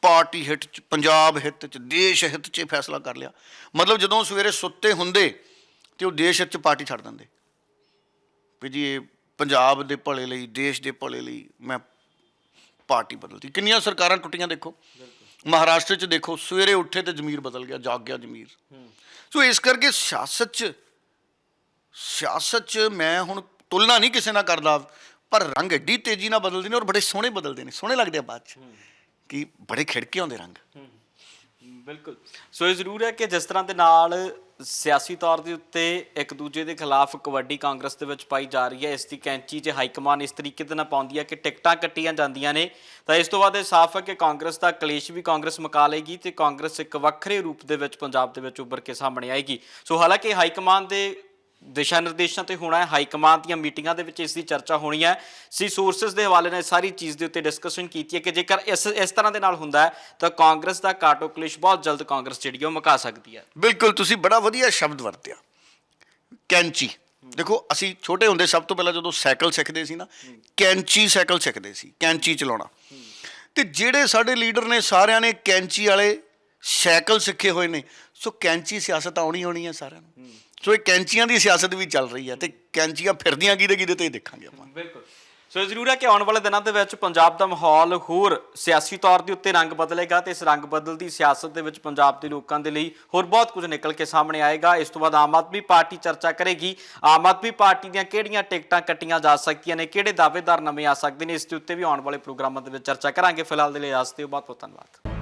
ਪਾਰਟੀ ਹਿੱਤ 'ਚ, ਪੰਜਾਬ ਹਿੱਤ 'ਚ, ਦੇਸ਼ ਹਿੱਤ 'ਚ ਇਹ ਫੈਸਲਾ ਕਰ ਲਿਆ। ਮਤਲਬ ਜਦੋਂ ਸਵੇਰੇ ਸੁੱਤੇ ਹੁੰਦੇ ਤੇ ਉਹ ਦੇਸ਼ ਹਿੱਤ 'ਚ ਪਾਰਟੀ ਛੱਡ ਦਿੰਦੇ। ਵੀ ਜੀ ਇਹ ਪੰਜਾਬ ਦੇ ਭਲੇ ਲਈ ਦੇਸ਼ ਦੇ ਭਲੇ ਲਈ ਮੈਂ ਪਾਰਟੀ ਬਦਲਦੀ ਕਿੰਨੀਆਂ ਸਰਕਾਰਾਂ ਟੁੱਟੀਆਂ ਦੇਖੋ। ਮਹਾਰਾਸ਼ਟਰ 'ਚ ਦੇਖੋ ਸਵੇਰੇ ਉੱਠੇ ਤੇ ਜ਼ਮੀਰ ਬਦਲ ਗਿਆ ਜਾਗ ਗਿਆ ਜ਼ਮੀਰ। ਸੋ ਇਸ ਕਰਕੇ ਸਿਆਸਤ 'ਚ ਸਿਆਸਤ 'ਚ ਮੈਂ ਹੁਣ ਤੁਲਨਾ ਨਹੀਂ ਕਿਸੇ ਨਾਲ ਕਰਦਾ ਪਰ ਰੰਗ ਐਡੀ ਤੇਜ਼ੀ ਨਾਲ ਬਦਲਦੇ ਨੇ ਔਰ ਬੜੇ ਸੋਹਣੇ ਬਦਲਦੇ ਨੇ। ਸੋਹਣੇ ਲੱਗਦੇ ਆ ਬਾਅਦ 'ਚ ਕਿ ਬੜੇ ਖਿੜਕੇ ਆਉਂਦੇ ਰੰਗ। ਬਿਲਕੁਲ। ਸੋ ਇਹ ਜ਼ਰੂਰ ਹੈ ਕਿ ਜਿਸ ਤਰ੍ਹਾਂ ਦੇ ਨਾਲ ਸਿਆਸੀ ਤੌਰ ਦੇ ਉੱਤੇ ਇੱਕ ਦੂਜੇ ਦੇ ਖਿਲਾਫ ਕਬੱਡੀ ਕਾਂਗਰਸ ਦੇ ਵਿੱਚ ਪਾਈ ਜਾ ਰਹੀ ਹੈ, ਇਸ ਦੀ ਕੈਂਚੀ 'ਚ ਹਾਈਕਮਾਨ ਇਸ ਤਰੀਕੇ ਦੇ ਨਾਲ ਪਾਉਂਦੀ ਹੈ ਕਿ ਟਿਕਟਾਂ ਕੱਟੀਆਂ ਜਾਂਦੀਆਂ ਨੇ, ਤਾਂ ਇਸ ਤੋਂ ਬਾਅਦ ਇਹ ਸਾਫ਼ ਹੈ ਕਿ ਕਾਂਗਰਸ ਦਾ ਕਲੇਸ਼ ਵੀ ਕਾਂਗਰਸ ਮੁਕਾ ਲਏਗੀ ਤੇ ਕਾਂਗਰਸ ਇੱਕ ਵੱਖਰੇ ਰੂਪ ਦੇ ਵਿੱਚ ਪੰਜਾਬ ਦੇ ਵਿੱਚ ਉੱਭਰ ਕੇ ਸਾਹਮਣੇ ਆਏਗੀ। ਸੋ ਹਾਲਾਂਕਿ ਹਾਈਕਮਾਨ ਦੇ ਦਿਸ਼ਾ ਨਿਰਦੇਸ਼ਾਂ ਤੇ ਹੋਣਾ ਹੈ। ਹਾਈ ਕਮਾਂਡ ਦੀਆਂ ਮੀਟਿੰਗਾਂ ਦੇ ਵਿੱਚ ਇਸ ਦੀ ਚਰਚਾ ਹੋਣੀ ਹੈ। ਸੀ ਸੋਰਸਸ ਦੇ ਹਵਾਲੇ ਨਾਲ ਸਾਰੀ ਚੀਜ਼ ਦੇ ਉੱਤੇ ਡਿਸਕਸ਼ਨ ਕੀਤੀ ਹੈ ਕਿ ਜੇਕਰ ਇਸ ਇਸ ਤਰ੍ਹਾਂ ਦੇ ਨਾਲ ਹੁੰਦਾ ਹੈ, ਤਾਂ ਕਾਂਗਰਸ ਦਾ ਕਾਟੋ ਕਲਿਸ਼ ਬਹੁਤ ਜਲਦ ਕਾਂਗਰਸ ਜਿਹੜੀ ਹੈ ਉਹ ਮੁਕਾ ਸਕਦੀ ਹੈ। ਬਿਲਕੁਲ, ਤੁਸੀਂ ਬੜਾ ਵਧੀਆ ਸ਼ਬਦ ਵਰਤਿਆ। ਕੈਂਚੀ। ਦੇਖੋ, ਅਸੀਂ ਛੋਟੇ ਹੁੰਦੇ ਸਭ ਤੋਂ ਪਹਿਲਾਂ ਜਦੋਂ ਸਾਈਕਲ ਸਿੱਖਦੇ ਸੀ ਨਾ, ਕੈਂਚੀ ਸਾਈਕਲ ਸਿੱਖਦੇ ਸੀ, ਕੈਂਚੀ ਚਲਾਉਣਾ। ਤੇ ਜਿਹੜੇ ਸਾਡੇ ਲੀਡਰ ਨੇ ਸਾਰਿਆਂ ਨੇ ਕੈਂਚੀ ਵਾਲੇ ਸਾਈਕਲ ਸਿੱਖੇ ਹੋਏ ਨੇ, ਸੋ ਕੈਂਚੀ ਸਿਆਸਤ ਆਉਣੀ ਆਉਣੀ ਹੈ ਸਾਰਿਆਂ ਨੂੰ। ਸੋ ਇਹ ਕੈਂਚੀਆਂ ਦੀ ਸਿਆਸਤ ਵੀ ਚੱਲ ਰਹੀ ਹੈ ਤੇ ਕੈਂਚੀਆਂ ਫਿਰਦੀਆਂ ਕਿਹਦੇ ਕਿਹਦੇ ਤੇ ਦੇਖਾਂਗੇ ਆਪਾਂ। ਬਿਲਕੁਲ। ਸੋ ਇਹ ਜ਼ਰੂਰ ਹੈ ਕਿ ਆਉਣ ਵਾਲੇ ਦਿਨਾਂ ਦੇ ਵਿੱਚ ਪੰਜਾਬ ਦਾ ਮਾਹੌਲ ਹੋਰ ਸਿਆਸੀ ਤੌਰ ਦੇ ਉੱਤੇ ਰੰਗ ਬਦਲੇਗਾ ਤੇ ਇਸ ਰੰਗ ਬਦਲਦੀ ਸਿਆਸਤ ਦੇ ਵਿੱਚ ਪੰਜਾਬ ਦੇ ਲੋਕਾਂ ਦੇ ਲਈ ਹੋਰ ਬਹੁਤ ਕੁਝ ਨਿਕਲ ਕੇ ਸਾਹਮਣੇ ਆਏਗਾ। ਇਸ ਤੋਂ ਬਾਅਦ ਆਮ ਆਦਮੀ ਪਾਰਟੀ ਚਰਚਾ ਕਰੇਗੀ। ਆਮ ਆਦਮੀ ਪਾਰਟੀ ਦੀਆਂ ਕਿਹੜੀਆਂ ਟਿਕਟਾਂ ਕੱਟੀਆਂ ਜਾ ਸਕਦੀਆਂ ਨੇ, ਕਿਹੜੇ ਦਾਅਵੇਦਾਰ ਨਵੇਂ ਆ ਸਕਦੇ ਨੇ, ਇਸ ਦੇ ਉੱਤੇ ਵੀ ਆਉਣ ਵਾਲੇ ਪ੍ਰੋਗਰਾਮਾਂ ਦੇ ਵਿੱਚ ਚਰਚਾ ਕਰਾਂਗੇ। ਫਿਲਹਾਲ ਦੇ ਲਈ ਇਜਾਜ਼ਤ ਦਿਓ, ਬਹੁਤ ਬਹੁਤ ਧੰਨਵਾਦ।